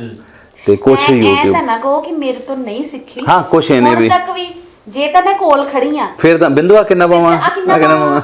ਤੇ ਕੁਝ ਐ ਤਾਂ YouTube ਨਾ ਕਹੋ ਕਿ ਮੇਰੇ ਤੋਂ ਨਹੀਂ ਸਿੱਖੀ। ਹਾਂ, ਕੁਛ ਇਹਨੇ ਵੀ। ਤੱਕ ਵੀ ਜੇ ਤਾਂ ਮੈਂ ਕੋਲ ਖੜੀ ਆ। ਫਿਰ ਤਾਂ ਬਿੰਦੂਆ ਕਿੰਨਾ ਪਾਵਾਂ? ਆ ਕਿੰਨਾ ਪਾਵਾਂ?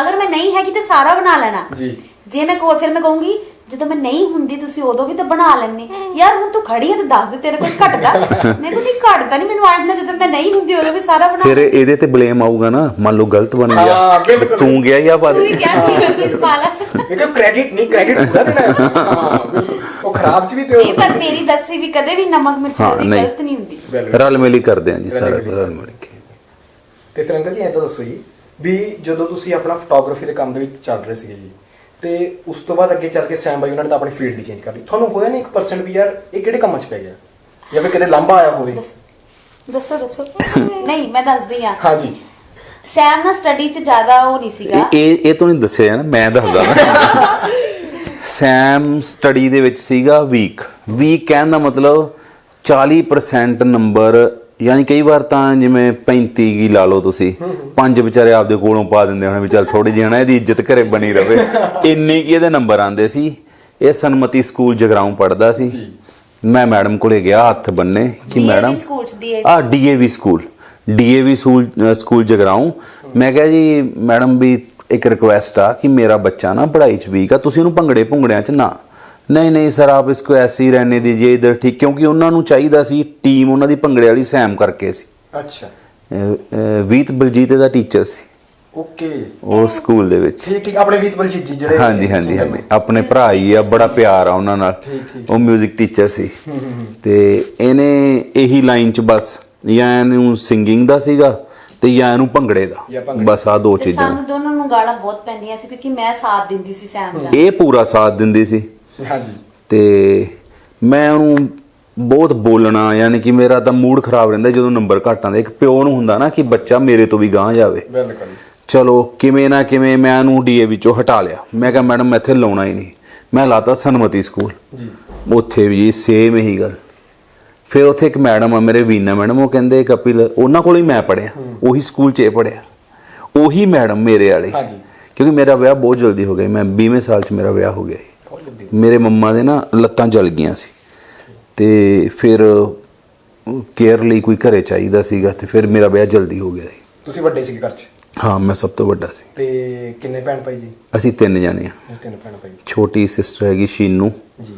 ਅਗਰ ਮੈਂ ਨਹੀਂ ਹੈਗੀ ਤੇ ਸਾਰਾ ਬਣਾ ਲੈਣਾ। ਜੀ। ਜੇ ਮੈਂ ਕੋਲ ਫਿਰ ਮੈਂ ਕਹੂੰਗੀ ਜਦੋਂ ਮੈਂ ਨਹੀਂ ਹੁੰਦੀ ਤੁਸੀਂ ਉਦੋਂ ਵੀ ਤਾਂ ਬਣਾ ਲੈਣੇ ਯਾਰ ਹੁਣ ਤੂੰ ਖੜੀ ਹੈ ਤੇ ਦੱਸ ਦੇ ਤੇਰੇ ਕੁਝ ਘਟਦਾ ਮੈਂ ਕੋਈ ਨਹੀਂ ਘਟਦਾ ਨਹੀਂ ਮੈਨੂੰ ਆਇਆ ਜਦੋਂ ਮੈਂ ਨਹੀਂ ਹੁੰਦੀ ਉਦੋਂ ਵੀ ਸਾਰਾ ਬਣਾ ਫਿਰ ਇਹਦੇ ਤੇ ਬਲੇਮ ਆਊਗਾ ਨਾ ਮੰਨ ਲਓ ਗਲਤ ਬਣ ਹਾਂ, ਗਿਆ ਬਿਲਕੁਲ। ਤੂੰ ਗਿਆ ਜਾਂ ਪਾ ਤੂੰ ਹੀ ਦੇ ਕਿਹਾ ਸੀ ਉਹ ਚੀਜ਼ ਪਾ ਲੈ ਕਿਉਂਕਿ ਕ੍ਰੈਡਿਟ ਨਹੀਂ ਕ੍ਰੈਡਿਟ ਪੂਰਾ ਦੇਣਾ ਹੈ। ਹਾਂ ਬਿਲਕੁਲ ਉਹ ਖਰਾਬ ਚ ਵੀ ਤੇ ਇਹ ਪਰ ਮੇਰੀ ਦੱਸੀ ਵੀ ਕਦੇ ਵੀ ਨਮਕ ਮਿਰਚ ਹਾਂ, ਉਹਦੀ ਨਹੀਂ। ਗਲਤ ਨਹੀਂ ਹੁੰਦੀ ਬਿਲਕੁਲ। ਰਲ ਮਿਲੀ ਕਰਦੇ ਆਂ ਜੀ ਸਾਰਾ ਰਲ ਮਿਲੀ। ਰਲ ਮਿਲ ਕੇ ਤੇ ਫਿਰ ਅੰਕਲ ਜੀ ਐਂ ਤਾਂ ਦੱਸੋ ਜੀ ਵੀ ਜਦੋਂ ਤੁਸੀਂ ਆਪਣਾ ਫੋਟੋਗ੍ਰਾਫੀ ਦੇ ਕੰਮ ਦੇ ਵਿੱਚ ਚੱਲ ਰਹੇ ਸੀਗੇ ਜੀ ਤੇ ਉਸ ਤੋਂ ਬਾਅਦ ਅੱਗੇ ਚੱਲ ਕੇ ਸੈਮ ਬਾਈ ਉਹਨਾਂ ਨੇ ਤਾਂ ਆਪਣੀ ਫੀਲਡ ਹੀ ਚੇਂਜ ਕਰ ਲਈ। ਤੁਹਾਨੂੰ ਹੋਇਆ ਨਹੀਂ 1% ਵੀ ਯਾਰ ਇਹ ਕਿਹੜੇ ਕੰਮਾਂ 'ਚ ਪੈ ਗਿਆ? ਜਾਂ ਫਿਰ ਕਦੇ ਲੰਬਾ ਆਇਆ ਹੋਵੇ? ਦੱਸੋ ਦੱਸੋ ਨਹੀਂ ਮੈਂ ਦੱਸਦੀ ਆ ਹਾਂਜੀ। ਸੈਮ ਨਾ ਸਟੱਡੀ 'ਚ ਜ਼ਿਆਦਾ ਉਹ ਨਹੀਂ ਸੀਗਾ। ਇਹ ਇਹ ਤੋਂ ਨਹੀਂ ਦੱਸਿਆ ਨਾ ਮੈਂ ਦੱਸਦਾ। ਨਾ ਸੈਮ ਸਟੱਡੀ ਦੇ ਵਿੱਚ ਸੀਗਾ ਵੀਕ ਵੀਕ ਕਹਿਣ ਦਾ ਮਤਲਬ 40% ਨੰਬਰ ਯਾਨੀ ਕਈ ਵਾਰ ਤਾਂ ਜਿਵੇਂ 35 ਕੀ ਲਾ ਲਓ ਤੁਸੀਂ ਪੰਜ ਵਿਚਾਰੇ ਆਪਦੇ ਕੋਲੋਂ ਪਾ ਦਿੰਦੇ ਹੋਣੇ ਵੀ ਚੱਲ ਥੋੜੀ ਜਿਹੀ ਨਾ ਇਹਦੀ ਇੱਜ਼ਤ ਘਰੇ ਬਣੀ ਰਵੇ। ਇੰਨੇ ਕੀ ਇਹਦੇ ਨੰਬਰ ਆਂਦੇ ਸੀ? ਇਹ ਸਨਮਤੀ ਸਕੂਲ ਜਗਰਾਉਂ ਪੜਦਾ ਸੀ। ਮੈਂ ਮੈਡਮ ਕੋਲੇ ਗਿਆ ਹੱਥ ਬੰਨੇ ਕਿ ਮੈਡਮ ਸਕੂਲ ਚ ਆ DAV school. DAV school school Jagraon. ਮੈਂ ਕਿਹਾ ਜੀ ਮੈਡਮ ਵੀ ਇੱਕ ਰਿਕੁਐਸਟ ਆ ਕਿ ਮੇਰਾ ਬੱਚਾ ਨਾ ਪੜ੍ਹਾਈ 'ਚ ਵੀਕ ਆ ਤੁਸੀਂ ਉਹਨੂੰ ਭੰਗੜੇ ਭੁੰਗੜਿਆਂ 'ਚ ਨਾ ਨਹੀਂ ਨਹੀਂ ਸਰ ਆਪ ਇਸ ਕੋ ਐਸੇ ਰਹਿਣੇ ਦੀजिए ਇਧਰ ਠੀਕ ਕਿਉਂਕਿ ਉਹਨਾਂ ਨੂੰ ਚਾਹੀਦਾ ਸੀ ਟੀਮ ਉਹਨਾਂ ਦੀ ਭੰਗੜੇ ਵਾਲੀ ਸੈਮ ਕਰਕੇ ਸੀ। ਅੱਛਾ। ਵੀਤ ਬਲਜੀਤ ਦਾ ਟੀਚਰ ਸੀ। ਓਕੇ। ਉਹ ਸਕੂਲ ਦੇ ਵਿੱਚ। ਠੀਕ ਠੀਕ ਆਪਣੇ ਵੀਤ ਬਲਜੀਤ ਜੀ ਜਿਹੜੇ ਹਾਂਜੀ ਹਾਂਜੀ ਆਪਣੇ ਭਰਾ ਹੀ ਆ ਬੜਾ ਪਿਆਰ ਆ ਉਹਨਾਂ ਨਾਲ। ਉਹ 뮤직 ਟੀਚਰ ਸੀ ਤੇ ਇਹਨੇ ਇਹੀ ਲਾਈਨ 'ਚ ਬਸ ਜਾਂ ਇਹਨੂੰ ਸਿੰਗਿੰਗ ਦਾ ਸੀਗਾ ਤੇ ਜਾਂ ਇਹਨੂੰ ਭੰਗੜੇ ਦਾ। ਬਸ ਆ ਦੋ ਚੀਜ਼ਾਂ ਸਾਨੂੰ ਦੋਨਾਂ ਨੂੰ ਗਾਲਾਂ ਬਹੁਤ ਪੈਂਦੀਆਂ ਸੀ ਕਿਉਂਕਿ ਮੈਂ ਸਾਥ ਦਿੰਦੀ ਸੀ ਸੈਮ ਦਾ। ਇਹ ਪੂਰਾ ਸਾਥ ਦਿੰਦੀ ਸੀ। ਹਾਂਜੀ। ਤੇ ਮੈਂ ਉਹਨੂੰ ਬਹੁਤ ਬੋਲਣਾ ਯਾਨੀ ਕਿ ਮੇਰਾ ਤਾਂ ਮੂਡ ਖਰਾਬ ਰਹਿੰਦਾ ਜਦੋਂ ਨੰਬਰ ਘੱਟ ਆਉਂਦੇ। ਇੱਕ ਪਿਓ ਨੂੰ ਹੁੰਦਾ ਨਾ ਕਿ ਬੱਚਾ ਮੇਰੇ ਤੋਂ ਵੀ ਗਾਂਹ ਜਾਵੇ। ਬਿਲਕੁਲ। ਚਲੋ ਕਿਵੇਂ ਨਾ ਕਿਵੇਂ ਮੈਂ ਉਹਨੂੰ ਡੀਏ ਵਿੱਚੋਂ ਹਟਾ ਲਿਆ। ਮੈਂ ਕਿਹਾ ਮੈਡਮ ਮੈਂ ਇੱਥੇ ਲਾਉਣਾ ਹੀ ਨਹੀਂ। ਮੈਂ ਲਾਤਾ ਸਨਮਤੀ ਸਕੂਲ। ਜੀ। ਉੱਥੇ ਵੀ ਸੇਮ ਇਹੀ ਗੱਲ। ਫਿਰ ਉੱਥੇ ਇੱਕ ਮੈਡਮ ਆ ਮੇਰੇ ਵੀਨਾ ਮੈਡਮ ਉਹ ਕਹਿੰਦੇ ਕਪਿਲ ਉਹਨਾਂ ਕੋਲ ਹੀ ਮੈਂ ਪੜਿਆ ਉਹੀ ਸਕੂਲ 'ਚ ਇਹ ਪੜਿਆ ਉਹੀ ਮੈਡਮ ਮੇਰੇ ਵਾਲੇ। ਹਾਂਜੀ। ਕਿਉਂਕਿ ਮੇਰਾ ਵਿਆਹ ਬਹੁਤ ਜਲਦੀ ਹੋ ਗਿਆ। ਮੈਂ 20ਵੇਂ ਸਾਲ 'ਚ ਮੇਰਾ ਵਿਆਹ ਹੋ ਗਿਆ ਮੇਰੇ ਮੰਮਾ ਦੇ ਨਾ ਲੱਤਾਂ ਜਲ ਗਈਆਂ ਸੀ। ਤੇ ਫਿਰ ਕੇਅਰ ਲਈ ਕੋਈ ਘਰੇ ਚਾਹੀਦਾ ਸੀਗਾ ਤੇ ਫਿਰ ਮੇਰਾ ਵਿਆਹ ਜਲਦੀ ਹੋ ਗਿਆ ਸੀ। ਤੁਸੀਂ ਵੱਡੇ ਸੀਗੇ ਘਰ 'ਚ? ਹਾਂ ਮੈਂ ਸਭ ਤੋਂ ਵੱਡਾ ਸੀ। ਤੇ ਕਿੰਨੇ ਭੈਣ ਭਾਈ ਜੀ? ਅਸੀਂ ਤਿੰਨ ਜਾਣੇ ਆ। ਤਿੰਨ ਭੈਣ ਭਾਈ। ਛੋਟੀ ਸਿਸਟਰ ਹੈਗੀ ਸ਼ੀਨੂ ਜੀ।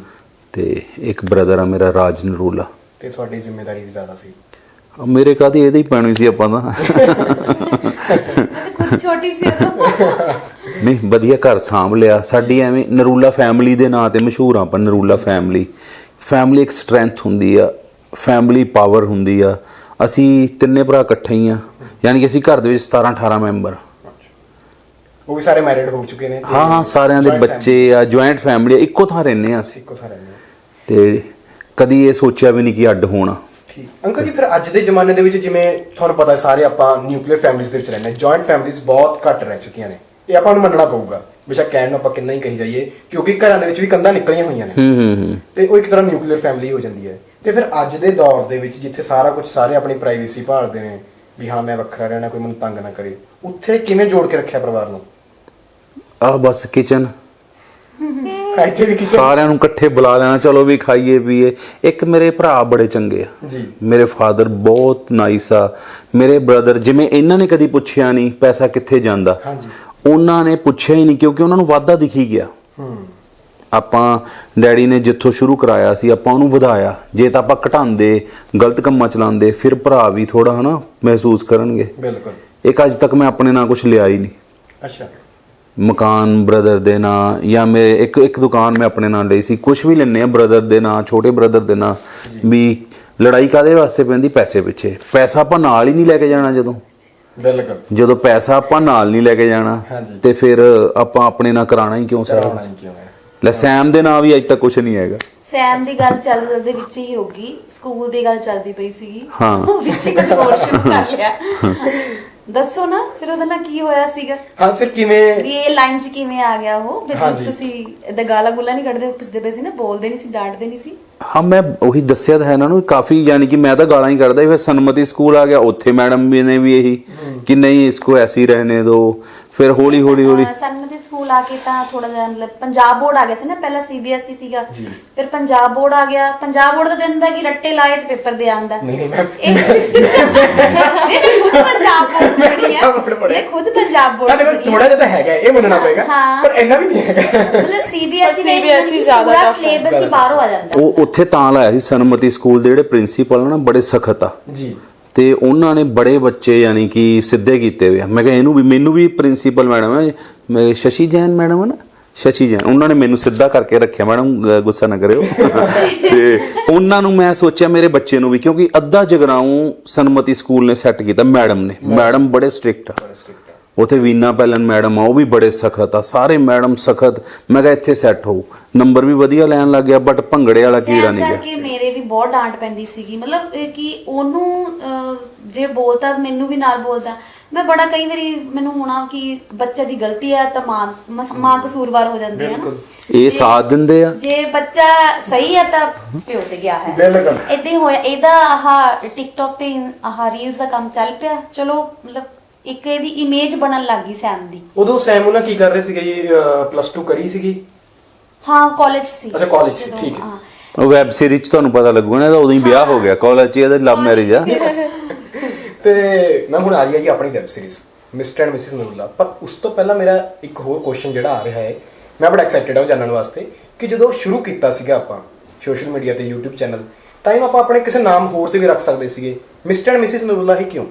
ਤੇ ਇੱਕ ਬ੍ਰਦਰ ਆ ਮੇਰਾ ਰਾਜ ਨਰੂਲਾ ਤੇ ਤੁਹਾਡੀ ਜ਼ਿੰਮੇਵਾਰੀ ਵੀ ਜ਼ਿਆਦਾ ਸੀ। ਮੇਰੇ ਕਾਹਦੀ ਇਹਦੇ ਹੀ ਪੈਣੀ ਸੀ ਆਪਾਂ ਖੁਦ ਛੋਟੀ ਸੀ ਨਹੀਂ ਵਧੀਆ ਘਰ ਸਾਂਭ ਲਿਆ। ਸਾਡੀ ਐਵੇਂ ਨਰੂਲਾ ਫੈਮਿਲੀ ਦੇ ਨਾਂ ਤੇ ਮਸ਼ਹੂਰ ਆ ਆਪਾਂ ਨਰੂਲਾ ਫੈਮਿਲੀ ਫੈਮਿਲੀ ਇੱਕ ਸਟਰੈਂਥ ਹੁੰਦੀ ਆ ਫੈਮਿਲੀ ਪਾਵਰ ਹੁੰਦੀ ਆ। ਅਸੀਂ ਤਿੰਨੇ ਭਰਾ ਇਕੱਠੇ ਹੀ ਆ। ਯਾਨੀ ਕਿ ਅਸੀਂ ਘਰ ਦੇ ਵਿੱਚ 17 18 ਮੈਂਬਰ ਉਹ ਵੀ ਸਾਰੇ ਮੈਰਿਡ ਹੋ ਚੁੱਕੇ ਨੇ ਤੇ ਹਾਂ ਹਾਂ ਸਾਰਿਆਂ ਦੇ joint ਬੱਚੇ ਆ ਜੁਆਇੰਟ ਫੈਮਿਲੀ ਇੱਕੋ ਥਾਂ ਰਹਿੰਦੇ ਆ family, ਅਸੀਂ। ਇੱਕੋ ਥਾਂ ਰਹਿੰਦੇ ਹੋ। ਤੇ ਕਦੀ ਇਹ ਸੋਚਿਆ ਵੀ ਨਹੀਂ ਕਿ ਅੱਡ ਹੋਣਾ। ਠੀਕ। ਅੰਕਲ ਜੀ ਫਿਰ ਅੱਜ ਦੇ ਜ਼ਮਾਨੇ ਦੇ ਵਿੱਚ ਜਿਵੇਂ ਤੁਹਾਨੂੰ ਪਤਾ ਹੈ ਸਾਰੇ ਆਪਾਂ ਨਿਊਕਲੀਅਰ ਫੈਮਿਲੀਜ਼ ਦੇ ਵਿੱਚ ਰਹਿੰਦੇ ਜੁਆਇੰਟ ਫੈਮਿਲੀਜ਼ ਬਹੁਤ ਘੱਟ ਰਹਿ ਚੁੱਕੀਆਂ ਨੇ। ਇਹ ਆਪਾਂ ਨੂੰ ਮੰਨਣਾ ਪਊਗਾ ਬੇਸ਼ੱਕ ਕਹਿਣ ਨੂੰ ਆਪਾਂ ਕਿੰਨਾ ਹੀ ਕਹੀ ਜਾਈਏ ਕਿਉਂਕਿ ਘਰਾਂ ਦੇ ਵਿੱਚ ਵੀ ਕੰਧਾਂ ਨਿਕਲੀਆਂ ਹੋਈਆਂ ਨੇ। ਹੂੰ ਹੂੰ ਹੂੰ। ਤੇ ਉਹ ਇੱਕ ਤਰ੍ਹਾਂ ਨਿਊਕਲੀਅਰ ਫੈਮਿਲੀ ਹੋ ਜਾਂਦੀ ਹੈ। ਤੇ ਫਿਰ ਅੱਜ ਦੇ ਦੌਰ ਦੇ ਵਿੱਚ ਜਿੱਥੇ ਸਾਰਾ ਕੁਝ ਸਾਰੇ ਆਪਣੀ ਪ੍ਰਾਈਵੇਸੀ ਭਾਲਦੇ ਨੇ ਵੀ ਹਾਂ ਮੈਂ ਵੱਖਰਾ ਰਹਿਣਾ ਕੋਈ ਮੈਨੂੰ ਤੰਗ ਨਾ ਕਰੇ ਉੱਥੇ ਕਿਵੇਂ ਜੋੜ ਕੇ ਰੱਖਿਆ ਪਰਿਵਾਰ ਨੂੰ? ਆ ਬਸ ਕਿਚਨ ਇੱਥੇ ਵੀ ਸਾਰਿਆਂ ਨੂੰ ਇਕੱਠੇ ਬੁਲਾ ਲੈਣਾ ਚਲੋ ਵੀ ਖਾਈਏ ਪੀਏ। ਇੱਕ ਮੇਰੇ ਭਰਾ ਬੜੇ ਚੰਗੇ ਆ। ਜੀ। ਮੇਰੇ ਫਾਦਰ ਬਹੁਤ ਨਾਈਸ ਆ। ਮੇਰੇ ਬ੍ਰਦਰ ਜਿਵੇਂ ਇਹਨਾਂ ਨੇ ਕਦੀ ਪੁੱਛਿਆ ਨਹੀਂ ਪੈਸਾ ਕਿੱਥੇ ਜਾਂਦਾ। ਹਾਂਜੀ। ਉਹਨਾਂ ਨੇ ਪੁੱਛਿਆ ਹੀ ਨਹੀਂ ਕਿਉਂਕਿ ਉਹਨਾਂ ਨੂੰ ਵਾਧਾ ਦਿਖੀ ਗਿਆ। ਹੂੰ ਆਪਾਂ ਡੈਡੀ ਨੇ ਜਿੱਥੋਂ ਸ਼ੁਰੂ ਕਰਾਇਆ ਸੀ ਆਪਾਂ ਉਹਨੂੰ ਵਧਾਇਆ। ਜੇ ਤਾਂ ਆਪਾਂ ਘਟਾਉਂਦੇ ਗਲਤ ਕੰਮਾਂ ਚਲਾਉਂਦੇ ਫਿਰ ਭਰਾ ਵੀ ਥੋੜਾ ਹਨਾ ਮਹਿਸੂਸ ਕਰਨਗੇ। ਬਿਲਕੁਲ। ਇੱਕ ਅੱਜ ਤੱਕ ਮੈਂ ਆਪਣੇ ਨਾਲ ਕੁਝ ਲਿਆ ਹੀ ਨਹੀਂ। ਅੱਛਾ। ਮਕਾਨ ਬ੍ਰਦਰ ਦੇ ਨਾਂ ਜਾਂ ਮੇਰੇ ਇੱਕ ਇੱਕ ਦੁਕਾਨ ਮੈਂ ਆਪਣੇ ਨਾਂ ਲਈ ਸੀ। ਕੁਝ ਵੀ ਲੈਣੇ ਆ ਬ੍ਰਦਰ ਦੇ ਨਾਂ ਛੋਟੇ ਬ੍ਰਦਰ ਦੇ ਨਾਂ ਵੀ ਲੜਾਈ ਕਾਦੇ ਵਾਸਤੇ ਪੈਂਦੀ? ਪੈਸੇ ਪਿੱਛੇ। ਪੈਸਾ ਆਪਾਂ ਨਾਲ ਹੀ ਨਹੀਂ ਲੈ ਕੇ ਜਾਣਾ ਜਦੋਂ। ਬਿਲਕੁਲ। ਜਦੋਂ ਪੈਸਾ ਆਪਾਂ ਨਾਲ ਨਹੀਂ ਲੈ ਕੇ ਜਾਣਾ। ਤੇ ਫਿਰ ਆਪਾਂ ਆਪਣੇ ਨਾਲ ਕਰਾਣਾ ਹੀ ਕਿਉਂ ਸਾਰਾ? ਕਰਾਉਣਾ ਹੀ ਕਿਉਂ ਹੈ? ਲੈ ਸੈਮ ਦੇ ਨਾਂ ਵੀ ਅੱਜ ਤੱਕ ਕੁਝ ਨਹੀਂ ਹੈਗਾ। ਸੈਮ ਦੀ ਗੱਲ ਚੱਲਦੇ ਚੱਲਦੇ ਵਿੱਚ ਹੀ ਰੁਕੀ ਸਕੂਲ ਦੀ ਗੱਲ ਚੱਲਦੀ ਪਈ ਸੀਗੀ। ਹਾਂ। ਵਿੱਚ ਹੀ ਕੁਝ ਹੋਰ ਸ਼ੁਰੂ ਕਰ ਲਿਆ। ਦੱਸੋ ਨਾ ਫਿਰ ਉਹਦੇ ਨਾਲ ਕੀ ਹੋਇਆ ਸੀਗਾ? ਹਾਂ ਫਿਰ ਕਿਵੇਂ ਵੀ ਇਹ ਲਾਈਨ 'ਚ ਕਿਵੇਂ ਆ ਗਿਆ ਉਹ? ਵੀ ਹਾਂਜੀ। ਤੁਸੀਂ ਇਦਾਂ ਗਾਲਾਂ ਗੁੱਲਾਂ ਨਹੀਂ ਕੱਢਦੇ ਪੁੱਛਦੇ ਪਏ ਸੀ ਨਾ ਬੋਲਦੇ ਨਹੀਂ ਸੀ ਡਾਂਟਦੇ ਨਹੀਂ ਸੀ? ਹਾਂ ਮੈਂ ਉਹੀ ਦੱਸਿਆ ਤਾਂ ਹੈ ਇਹਨਾਂ ਨੂੰ ਕਾਫੀ ਯਾਨੀ ਕਿ ਮੈਂ ਤਾਂ ਗਾਲਾਂ ਹੀ ਕੱਢਦਾ ਸੀ, ਫਿਰ ਸਨਮਤੀ ਸਕੂਲ ਆ ਗਿਆ ਉੱਥੇ ਮੈਡਮ ਵੀ ਨੇ ਵੀ ਇਹੀ ਕਿ ਨਹੀਂ ਇਸਕੋ ਐਸੀ ਰਹਿਣੇ ਦਿਓ ਫਿਰ ਹੌਲੀ ਹੌਲੀ ਹੌਲੀ। ਸਨਮਤੀ ਸਕੂਲ ਆ ਕੇ ਤਾਂ ਥੋੜਾ ਜਿਹਾ ਮਤਲਬ ਪੰਜਾਬ ਬੋਰਡ ਆ ਗਿਆ ਸੀ ਨਾ ਪਹਿਲਾਂ ਸੀਬੀਐਸਈ ਸੀਗਾ। ਫਿਰ ਪੰਜਾਬ ਬੋਰਡ ਆ ਗਿਆ। ਪੰਜਾਬ ਬੋਰਡ ਦਾ ਦਿਨ ਦਾ ਕਿ ਰੱਟੇ ਲਾਏ ਤੇ ਪੇਪਰ ਦੇ ਆਂਦਾ ਨਹੀਂ ਨਹੀਂ ਮੈਂ ਮੈਂ ਖੁਦ ਪੰਜਾਬ ਬੋਰਡ ਪੜ੍ਹੀ ਆ। ਪੰਜਾਬ board ਪੜ੍ਹੇ। ਮੈਂ ਖੁਦ ਪੰਜਾਬ ਬੋਰਡ ਤੁਹਾਡੇ ਕੋਲ ਥੋੜਾ ਜਿਹਾ ਤਾਂ ਹੈਗਾ ਇਹ ਮੰਨਣਾ ਪਏਗਾ ਹਾਂ। ਪਰ ਇੰਨਾ ਵੀ ਨਹੀਂ ਹੈਗਾ। ਮਤਲਬ ਸੀਬੀਐਸਈ CBSE ਦੇ ਜ਼ਿਆਦਾ ਪੂਰਾ tough ਹੈ। ਸਿਲੇਬਸ ਹੀ ਬਾਹਰੋਂ ਆ ਜਾਂਦਾ। ਉਹ ਉੱਥੇ ਤਾਂ ਲਾਇਆ ਸੀ ਸਨਮਤੀ ਸਕੂਲ ਦੇ ਜਿਹੜੇ ਪ੍ਰਿੰਸੀਪਲ ਨਾ ਬੜੇ ਸਖਤ ਆ। ਜੀ। ਤੇ ਉਹਨਾਂ ਨੇ ਬੜੇ ਬੱਚੇ ਯਾਨੀ ਕਿ ਸਿੱਧੇ ਕੀਤੇ ਹੋਏ ਆ। ਮੈਂ ਕਿਹਾ ਇਹਨੂੰ ਵੀ ਮੈਨੂੰ ਵੀ ਪ੍ਰਿੰਸੀਪਲ ਮੈਡਮ ਹੈ। ਮੇਰੇ ਸ਼ਸ਼ੀ ਜੈਨ ਮੈਡਮ ਹੈ ਨਾ? ਸ਼ਸ਼ੀ ਜੈਨ। ਉਹਨਾਂ ਨੇ ਮੈਨੂੰ ਸਿੱਧਾ ਕਰਕੇ ਰੱਖਿਆ। ਮੈਡਮ ਗੁੱਸਾ ਨਾ ਕਰਿਓ। ਤੇ ਉਹਨਾਂ ਨੂੰ ਮੈਂ ਸੋਚਿਆ ਮੇਰੇ ਬੱਚੇ ਨੂੰ ਵੀ, ਕਿਉਂਕਿ ਅੱਧਾ ਜਗਰਾਉਂ ਸਨਮਤੀ ਸਕੂਲ ਨੇ ਸੈੱਟ ਕੀਤਾ, ਮੈਡਮ ਨੇ। ਮੈਡਮ ਬੜੇ ਸਟ੍ਰਿਕਟ ਆ। ਉਥੇ ਵੀਨਾ ਪੈਲਨ ਮੈਡਮ ਆ ਉਹ ਵੀ ਬੜੇ ਸਖਤ ਆ ਸਾਰੇ ਮੈਡਮ ਸਖਤ। ਮੈਂ ਕਿਹਾ ਇੱਥੇ ਸੈੱਟ ਹੋਊ ਨੰਬਰ ਵੀ ਵਧੀਆ ਲੈਣ ਲੱਗ ਗਿਆ ਬਟ ਭੰਗੜੇ ਵਾਲਾ ਕੀੜਾ ਨਹੀਂ ਗਿਆ। ਕਰਕੇ ਮੇਰੇ ਵੀ ਬਹੁਤ ਡਾਂਟ ਪੈਂਦੀ ਸੀਗੀ। ਮਤਲਬ ਇਹ ਕਿ ਉਹਨੂੰ ਅਹ, ਜੇ ਬੋਲਦਾ ਮੈਨੂੰ ਵੀ ਨਾਲ ਬੋਲਦਾ। ਮੈਂ ਬੜਾ ਕਈ ਵਾਰੀ ਮੈਨੂੰ ਹੋਣਾ ਕਿ ਬੱਚੇ ਦੀ ਗਲਤੀ ਹੈ ਤਾਂ ਮਾਂ ਮਸ- ਮਾਂ ਕਸੂਰਵਾਰ ਹੋ ਜਾਂਦੀ ਹੈ ਨਾ। ਇਹ ਸਾਥ ਦਿੰਦੇ ਆ। ਜੇ ਬੱਚਾ ਸਹੀ ਹੈ ਤਾਂ ਪਿਓ ਤੇ ਗਿਆ ਹੈ। ਬਿਲਕੁਲ। ਇਦਾਂ ਹੀ ਹੋਇਆ। ਇਹਦਾ ਆਹ ਟਿਕਟੌਕ ਤੇ ਆਹ ਰੀਲਸ ਦਾ ਕੰਮ ਚੱਲ ਪਿਆ। ਚਲੋ ਮਤਲਬ ਇੱਕ ਇਹਦੀ ਇਮੇਜ ਬਣਨ ਲੱਗ ਗਈ ਸੈਮ ਦੀ। ਉਦੋਂ ਸੈਮ ਉਹਨਾਂ ਕੀ ਕਰ ਰਹੇ ਸੀਗੇ ਜੀ? ਪਲੱਸ 2 ਕਰੀ ਸੀਗੀ? ਹਾਂ ਕਾਲਜ ਸੀ। ਅੱਛਾ, college ਸੀ, ਠੀਕ ਹੈ। ਹਾਂ। ਉਹ ਵੈਬ ਸੀਰੀਜ਼ 'ਚ ਤੁਹਾਨੂੰ ਪਤਾ ਲੱਗੂਗਾ ਨਾ ਇਹਦਾ ਉਦੋਂ ਹੀ ਵਿਆਹ ਹੋ ਗਿਆ। ਕਾਲਜ 'ਚ ਇਹਦਾ ਲਵ ਮੈਰਿਜ ਆ। ਤੇ ਮੈਂ ਹੁਣ ਆ ਰਹੀ ਹੈ ਜੀ ਆਪਣੀ web series Mr and Mrs Narula ਪਰ ਉਸ ਤੋਂ ਪਹਿਲਾਂ ਮੇਰਾ ਇੱਕ ਹੋਰ ਕੁਐਸਚਨ ਜਿਹੜਾ ਆ ਰਿਹਾ ਹੈ ਮੈਂ ਬੜਾ ਐਕਸਾਈਟਿਡ ਹਾਂ ਜਾਣਨ ਵਾਸਤੇ ਕਿ ਜਦੋਂ ਸ਼ੁਰੂ ਕੀਤਾ ਸੀਗਾ ਆਪਾਂ ਸੋਸ਼ਲ ਮੀਡੀਆ ਤੇ YouTube ਚੈਨਲ ਤਾਂ ਇਹਨੂੰ ਆਪਾਂ ਆਪਣੇ ਕਿਸੇ ਨਾਮ ਹੋਰ ਤੇ ਵੀ ਰੱਖ ਸਕਦੇ ਸੀਗੇ। ਮਿਸਟਰ ਐਂਡ ਮਿਸਿਸ ਨਰੂਲਾ ਹੀ ਕਿਉਂ?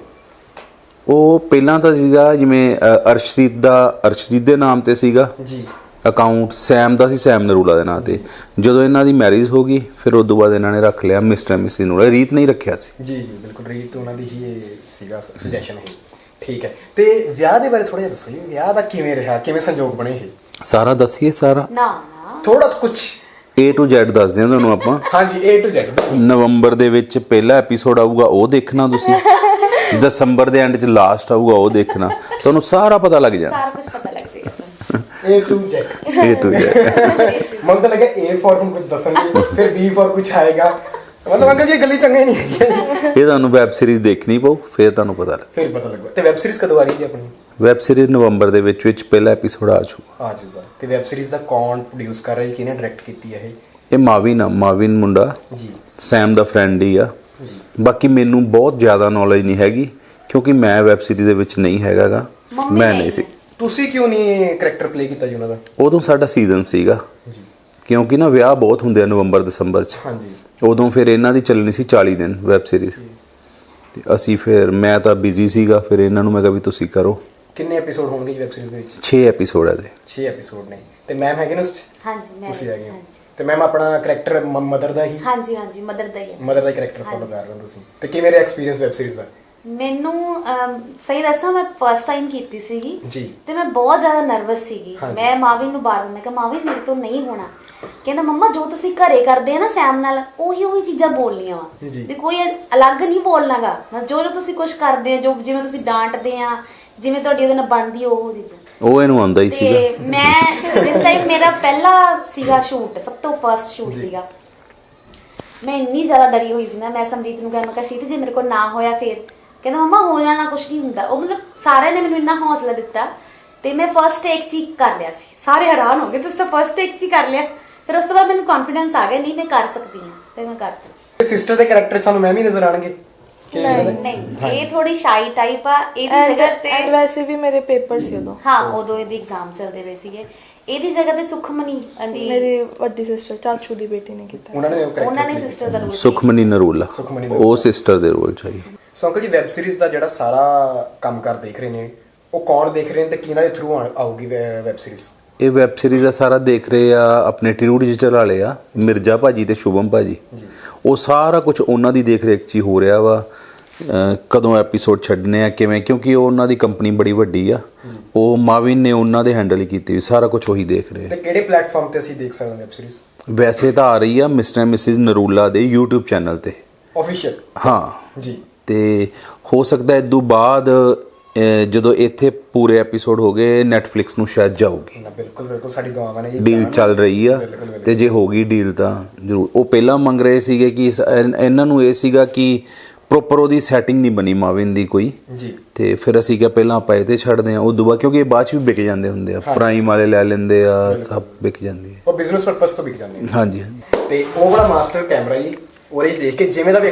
ਉਹ ਪਹਿਲਾਂ ਤਾਂ ਸੀਗਾ ਜਿਵੇਂ ਅਰਸ਼ਦੀਪ ਦਾ ਅਰਸ਼ਦੀਪ ਦੇ ਨਾਮ ਤੇ ਸੀਗਾ। ਜੀ। ਅਕਾਊਂਟ ਸੈਮ ਦਾ ਸੀ ਸੈਮ ਨਰੂਲਾ ਦੇ ਨਾਂ ਤੇ। ਜਦੋਂ ਇਹਨਾਂ ਦੀ ਮੈਰਿਜ ਹੋ ਗਈ ਫਿਰ ਉਸ ਤੋਂ ਬਾਅਦ ਇਹਨਾਂ ਨੇ ਰੱਖ ਲਿਆ ਮਿਸਟਰ ਮਿਸਿਸ ਨਰੂਲਾ। ਰੀਤ ਨਹੀਂ ਰੱਖਿਆ ਸੀ। ਜੀ ਜੀ ਬਿਲਕੁਲ ਰੀਤ ਉਹਨਾਂ ਦੀ ਹੀ ਸੀਗਾ ਸੁਜੈਸ਼ਨ ਹੈ ਠੀਕ ਹੈ। ਤੇ ਵਿਆਹ ਦੇ ਬਾਰੇ ਥੋੜਾ ਜਿਹਾ ਦੱਸੋ ਜੀ। ਵਿਆਹ ਦਾ ਕਿਵੇਂ ਰਿਹਾ? ਕਿਵੇਂ ਸੰਜੋਗ ਬਣੇ ਇਹ? ਸਾਰਾ ਦੱਸੀਏ ਸਾਰਾ। ਨਾ ਨਾ। ਥੋੜਾ ਕੁਝ A to Z ਦੱਸਦੇ ਹਾਂ ਤੁਹਾਨੂੰ ਆਪਾਂ। ਹਾਂਜੀ A to Z ਨਵੰਬਰ ਦੇ ਵਿੱਚ ਪਹਿਲਾ ਐਪੀਸੋਡ ਆਊਗਾ ਉਹ ਦੇਖਣਾ ਤੁਸੀਂ। ਦਸੰਬਰ ਦੇ ਐਂਡ 'ਚ ਲਾਸਟ ਆਊਗਾ ਉਹ ਦੇਖਣਾ। ਤੁਹਾਨੂੰ ਸਾਰਾ ਪਤਾ ਲੱਗ ਜਾਣਾ। ਸਾਰਾ ਕੁਝ ਪਤਾ ਲੱਗ ਜਾਏਗਾ A to Z to Z ਮੈਨੂੰ ਤਾਂ ਲੱਗਾ A ਫॉर ਹੁਣ ਕੁਝ ਦੱਸਣਗੇ ਫਿਰ B ਫॉर ਕੁਝ ਆਏਗਾ। ਮਤਲਬ ਅੰਕਲ ਜੀ ਇਹ ਗੱਲੀ ਚੰਗੇ ਨਹੀਂ ਹੈਗੀ। ਇਹ ਤੁਹਾਨੂੰ ਵੈਬ ਸੀਰੀਜ਼ ਦੇਖਣੀ ਪਊ ਫਿਰ ਤੁਹਾਨੂੰ ਪਤਾ ਲੱਗ ਫਿਰ ਪਤਾ ਲੱਗਾ। ਤੇ ਵੈਬ ਸੀਰੀਜ਼ ਕਦੋਂ ਆ ਰਹੀ ਜੀ ਆਪਣੀ? ਵੈਬ ਸੀਰੀਜ਼ ਨਵੰਬਰ ਦੇ ਵਿੱਚ ਵਿੱਚ ਪਹਿਲਾ ਐਪੀਸੋਡ ਆ ਜਾਊਗਾ। ਆ ਜਾਊਗਾ। ਤੇ ਵੈਬ ਸੀਰੀਜ਼ ਦਾ ਕੌਣ ਪ੍ਰੋਡਿਊਸ ਕਰ ਰਿਹਾ ਜੀ? ਕਿਹਨੇ ਡਾਇਰੈਕਟ ਕੀਤੀ ਹੈ ਇਹ? ਇਹ ਮਾਵਿਨ ਆ ਮਾਵਿਨ ਮੁੰਡਾ। ਜੀ। ਸੈਮ ਦਾ ਫਰੈਂਡ ਹੀ ਆ। ਬਾਕੀ ਮੈਨੂੰ ਬਹੁਤ ਜ਼ਿਆਦਾ ਨੌਲੇਜ ਨਹੀਂ ਹੈਗੀ ਕਿਉਂਕਿ ਮੈਂ ਵੈਬ ਸੀਰੀਜ਼ ਦੇ ਵਿੱਚ ਨਹੀਂ ਹੈਗਾਗਾ। ਮੈਂ ਨਹੀਂ ਸੀ। ਤੁਸੀਂ ਕਿਉਂ ਨਹੀਂ ਕੈਰੈਕਟਰ ਪਲੇ ਕੀਤਾ ਜੀ ਉਹਨਾਂ ਦਾ? ਉਦੋਂ ਸਾਡਾ ਸੀਜ਼ਨ ਸੀਗਾ। ਜੀ। ਕਿਉਂਕਿ ਨਾ ਵਿਆਹ ਬਹੁਤ ਹੁੰਦੇ ਆ ਨਵੰਬਰ ਦਸੰਬਰ 'ਚ। ਹਾਂਜੀ। ਉਦੋਂ ਫਿਰ ਇਹਨਾਂ ਦੀ ਚੱਲਣੀ ਸੀ 40 ਦਿਨ ਵੈਬ ਸੀਰੀਜ਼ ਤੇ ਅਸੀਂ ਫਿਰ ਮੈਂ ਤਾਂ ਬਿਜ਼ੀ ਸੀਗਾ ਫਿਰ ਇਹਨਾਂ ਨੂੰ ਮੈਂ ਕਿਹਾ ਵੀ ਤੁਸੀਂ ਕਰੋ। ਕਿੰਨੇ ਐਪੀਸੋਡ ਹੋਣਗੇ ਜੀ ਵੈਬ ਸੀਰੀਜ਼ ਦੇ ਵਿੱਚ? 6 ਐਪੀਸੋਡ ਆ ਦੇ 6 ਐਪੀਸੋਡ ਨੇ। ਤੇ ਮੈਮ ਹੈਗੇ ਨੇ ਉਸ 'ਚ? ਹਾਂਜੀ ਮੈਂ ਤੁਸੀਂ ਹੈਗੇ ਹੋ। ਹਾਂਜੀ। ਤੇ ਮੈਮ ਆਪਣਾ ਕੈਰੈਕਟਰ ਮਦਰ ਦਾ ਹੀ? ਹਾਂਜੀ ਹਾਂਜੀ ਮਦਰ ਦਾ ਹੀ ਹੈ। ਮਦਰ ਦਾ ਕੈਰੈਕਟਰ ਫੋਲੋ ਕਰ ਰਹੇ ਹੋ ਤੁਸੀਂ। ਤੇ ਕਿਵੇਂ ਰਿਹਾ ਐਕਸਪੀਰੀਅੰਸ ਵੈਬ ਸੀਰੀਜ਼ ਦਾ? ਮੈਨੂੰ ਅਮ, ਸਹੀ ਦੱਸਾਂ ਮੈਂ ਫਰਸਟ ਟਾਈਮ ਕੀਤੀ ਸੀਗੀ ਜੀ। ਤੇ ਮੈਂ ਬਹੁਤ ਜ਼ਿਆਦਾ ਨਰਵਸ ਸੀਗੀ। ਹਾਂਜੀ। ਮੈਂ ਮਾਵਿਨ ਨੂੰ ਬਾਰ ਮੈਂ ਕਿਹਾ ਮਾਵਿਨ ਮੇਰੇ ਤੋਂ ਨਹੀਂ ਹੋਣਾ। ਕਹਿੰਦਾ ਮੰਮਾ ਜੋ ਤੁਸੀਂ ਘਰੇ ਕਰਦੇ ਆ ਨਾ ਸੈਮ ਨਾਲ ਉਹੀ ਉਹੀ ਚੀਜ਼ਾਂ ਬੋਲਣੀਆਂ ਵਾ। ਜੀ। ਵੀ ਕੋਈ ਅਲੱਗ ਨਹੀਂ ਬੋਲਣਾਗਾ। ਬਸ ਜੋ ਜੋ ਤੁਸੀਂ ਕੁਝ ਕਰਦੇ ਆ ਜੋ ਜਿਵੇਂ ਤੁਸੀਂ ਡਾਂਟਦੇ ਆ ਜਿਵੇਂ ਤੁਹਾਡੀ ਉਹਦੇ ਨਾਲ ਬਣਦੀ ਆ ਉਹ ਚੀਜ਼ਾਂ। ਉਹ ਇਹਨੂੰ ਆਉਂਦਾ ਹੀ ਸੀਗਾ। ਤੇ ਮੈਂ ਜਿਸ ਟਾਈਮ ਮੇਰਾ ਪਹਿਲਾ ਸੀਗਾ ਸ਼ੂਟ ਸਭ ਤੋਂ ਫਰਸਟ ਸ਼ੂਟ ਸੀਗਾ। ਮੈਂ ਇੰਨੀ ਜ਼ਿਆਦਾ ਡਰੀ ਹੋਈ ਸੀ ਨਾ ਮੈਂ ਸਮਰੀਤ ਨੂੰ ਕਿਹਾ ਮੈਂ ਕਿਹਾ ਸ਼ੀਤ ਜੇ ਮੇਰੇ ਕੋਲ ਨਾ ਹੋਇਆ ਫੇਰ? ਕਹਿੰਦਾ ਮਮਾ ਹੋ ਜਾਣਾ ਕੁਝ ਨਹੀਂ ਹੁੰਦਾ। ਉਹ ਮਤਲਬ ਸਾਰਿਆਂ ਨੇ ਮੈਨੂੰ ਇੰਨਾ ਹੌਸਲਾ ਦਿੱਤਾ ਤੇ ਮੈਂ ਫਰਸਟ ਟੇਕ ਚ ਹੀ ਕਰ ਲਿਆ ਸੀ। ਸਾਰੇ ਹੈਰਾਨ ਹੋ ਗਏ ਤੁਸੀਂ ਤਾਂ ਫਰਸਟ ਟੇਕ ਚ ਹੀ ਕਰ ਲਿਆ। ਫਿਰ ਉਸ ਤੋਂ ਬਾਅਦ ਮੈਨੂੰ ਕੌਨਫੀਡੈਂਸ ਆ ਗਿਆ ਨਹੀਂ ਮੈਂ ਕਰ ਸਕਦੀ ਹਾਂ। ਤੇ ਮੈਂ ਕਰਤਾ। ਸੀ ਸਿਸਟਰ ਦੇ ਕੈਰੈਕਟਰ ਸਾਨੂੰ ਮੈਮ ਹੀ ਨਜ਼ਰ ਆਣਗੇ ਕਿ ਨਹੀਂ ਇਹ ਥੋੜੀ ਸ਼ਾਈ ਟਾਈਪ ਆ ਇਹਦੀ ਜਗ੍ਹਾ ਤੇ ਐਂਡ ਵੈਸੇ ਵੀ ਮੇਰੇ ਪੇਪਰ ਸੀ ਉਦੋਂ। ਹਾਂ ਉਦੋਂ ਇਹਦੇ ਐਗਜ਼ਾਮ ਚੱਲਦੇ ਪਏ ਸੀਗੇ। ਇਹਦੀ ਜਗ੍ਹਾ ਤੇ ਸੁਖਮਨੀ ਦੀ ਮੇਰੀ ਵੱਡੀ ਸਿਸਟਰ ਚਾਚੂ ਦੀ ਬੇਟੀ ਨੇ ਕੀਤਾ ਉਹਨਾਂ ਨੇ ਉਹਨਾਂ ਨੇ ਸਿਸਟਰ ਦਾ ਰੋਲ ਸੁਖਮਨੀ ਨਰੂਲਾ। ਸੁਖਮਨੀ ਉਹ ਸਿਸਟਰ ਦੇ ਰੋਲ ਚ ਆਈ so uncle ji web series ਦਾ ਜਿਹੜਾ ਸਾਰਾ ਕੰਮਕਾਰ ਦੇਖ ਰਹੇ ਨੇ ਉਹ ਕੌਣ ਦੇਖ ਰਹੇ ਨੇ ਤੇ ਕਿਹਨਾਂ ਦੇ ਥਰੂ ਆਊਗੀ ਵੈਬ ਸੀਰੀਜ਼ ਇਹ ਵੈਬ ਸੀਰੀਜ਼ ਦਾ ਸਾਰਾ ਦੇਖ ਰਹੇ ਆ ਆਪਣੇ ਟਿਰੂ ਡਿਜੀਟਲ ਵਾਲੇ ਆ ਮਿਰਜ਼ਾ ਭਾਜੀ ਤੇ ਸ਼ੁਭਮ ਭਾਜੀ। ਉਹ ਸਾਰਾ ਕੁਝ ਉਹਨਾਂ ਦੀ ਦੇਖ ਰੇਖ 'ਚ ਹੀ ਹੋ ਰਿਹਾ ਵਾ। ਕਦੋਂ ਐਪੀਸੋਡ ਛੱਡਨੇ ਆ ਕਿਵੇਂ? ਕਿਉਂਕਿ ਉਹ ਉਹਨਾਂ ਦੀ ਕੰਪਨੀ ਬੜੀ ਵੱਡੀ ਆ। ਉਹ ਮਾਵਿਨ ਨੇ ਉਹਨਾਂ ਦੇ ਹੈਂਡਲ ਹੀ ਕੀਤੀ ਵੀ ਸਾਰਾ ਕੁਝ ਉਹੀ ਦੇਖ ਰਹੇ। ਤੇ ਕਿਹੜੇ ਪਲੇਟਫਾਰਮ ਤੇ ਅਸੀਂ ਦੇਖ ਸਕਦੇ ਹਾਂ ਵੈਬ ਸੀਰੀਜ਼ ਵੈਸੇ ਤਾਂ ਆ ਰਹੀ ਆ ਮਿਸਟਰ ਮਿਸਿਸ ਨਰੂਲਾ ਦੇ YouTube ਚੈਨਲ ਤੇ। ਆਫੀਸ਼ੀਅਲ ਹਾਂ। ਜੀ। ਤੇ ਹੋ ਸਕਦਾ ਇਸ ਤੋਂ ਬਾਅਦ ਜਦੋਂ ਇੱਥੇ ਪੂਰੇ ਐਪੀਸੋਡ ਹੋ ਗਏ Netflix ਨੂੰ ਸ਼ਾਇਦ ਜਾਊਗੀ। ਬਿਲਕੁਲ ਬਿਲਕੁਲ ਸਾਡੀ ਦੁਆਵਾਂ ਨੇ ਇਹ ਡੀਲ। ਚੱਲ ਰਹੀ ਆ। ਤੇ ਜੇ ਹੋ ਗਈ ਡੀਲ ਤਾਂ ਜ਼ਰੂਰ। ਉਹ ਪਹਿਲਾਂ ਮੰਗ ਰਹੇ ਸੀਗੇ ਕਿ ਇਹਨਾਂ ਨੂੰ ਇਹ ਸੀਗਾ ਕਿ ਪ੍ਰੋਪਰ ਉਹਦੀ ਸੈਟਿੰਗ ਨਹੀਂ ਬਣੀ ਮਾਵਿਨ ਦੀ ਕੋਈ। ਜੀ। ਤੇ ਫਿਰ ਅਸੀਂ ਕਿਹਾ ਪਹਿਲਾਂ ਆਪਾਂ ਇਹ ਤੇ ਛੱਡਦੇ ਆ ਉਦੋਂ ਬਾਅਦ ਕਿਉਂਕਿ ਇਹ ਬਾਅਦ ਚ ਵੀ ਵਿਕ ਜਾਂਦੇ ਹੁੰਦੇ ਆ। ਪ੍ਰਾਈਮ ਵਾਲੇ ਲੈ ਲੈਂਦੇ ਆ ਸਭ ਵਿਕ ਜਾਂਦੀ ਹੈ। ਉਹ ਬਿਜ਼ਨਸ ਪਰਪਸ ਤੋਂ ਵਿਕ ਜਾਂਦੇ ਹਾਂਜੀ ਹਾਂਜੀ। ਤੇ ਉਹ ਵਾਲਾ ਮਾਸਟਰ ਕੈਮਰਾ ਜੀ ਉਹਦੇ 'ਚ ਦੇਖ ਕੇ ਜਿਵੇਂ ਦਾ ਵੀ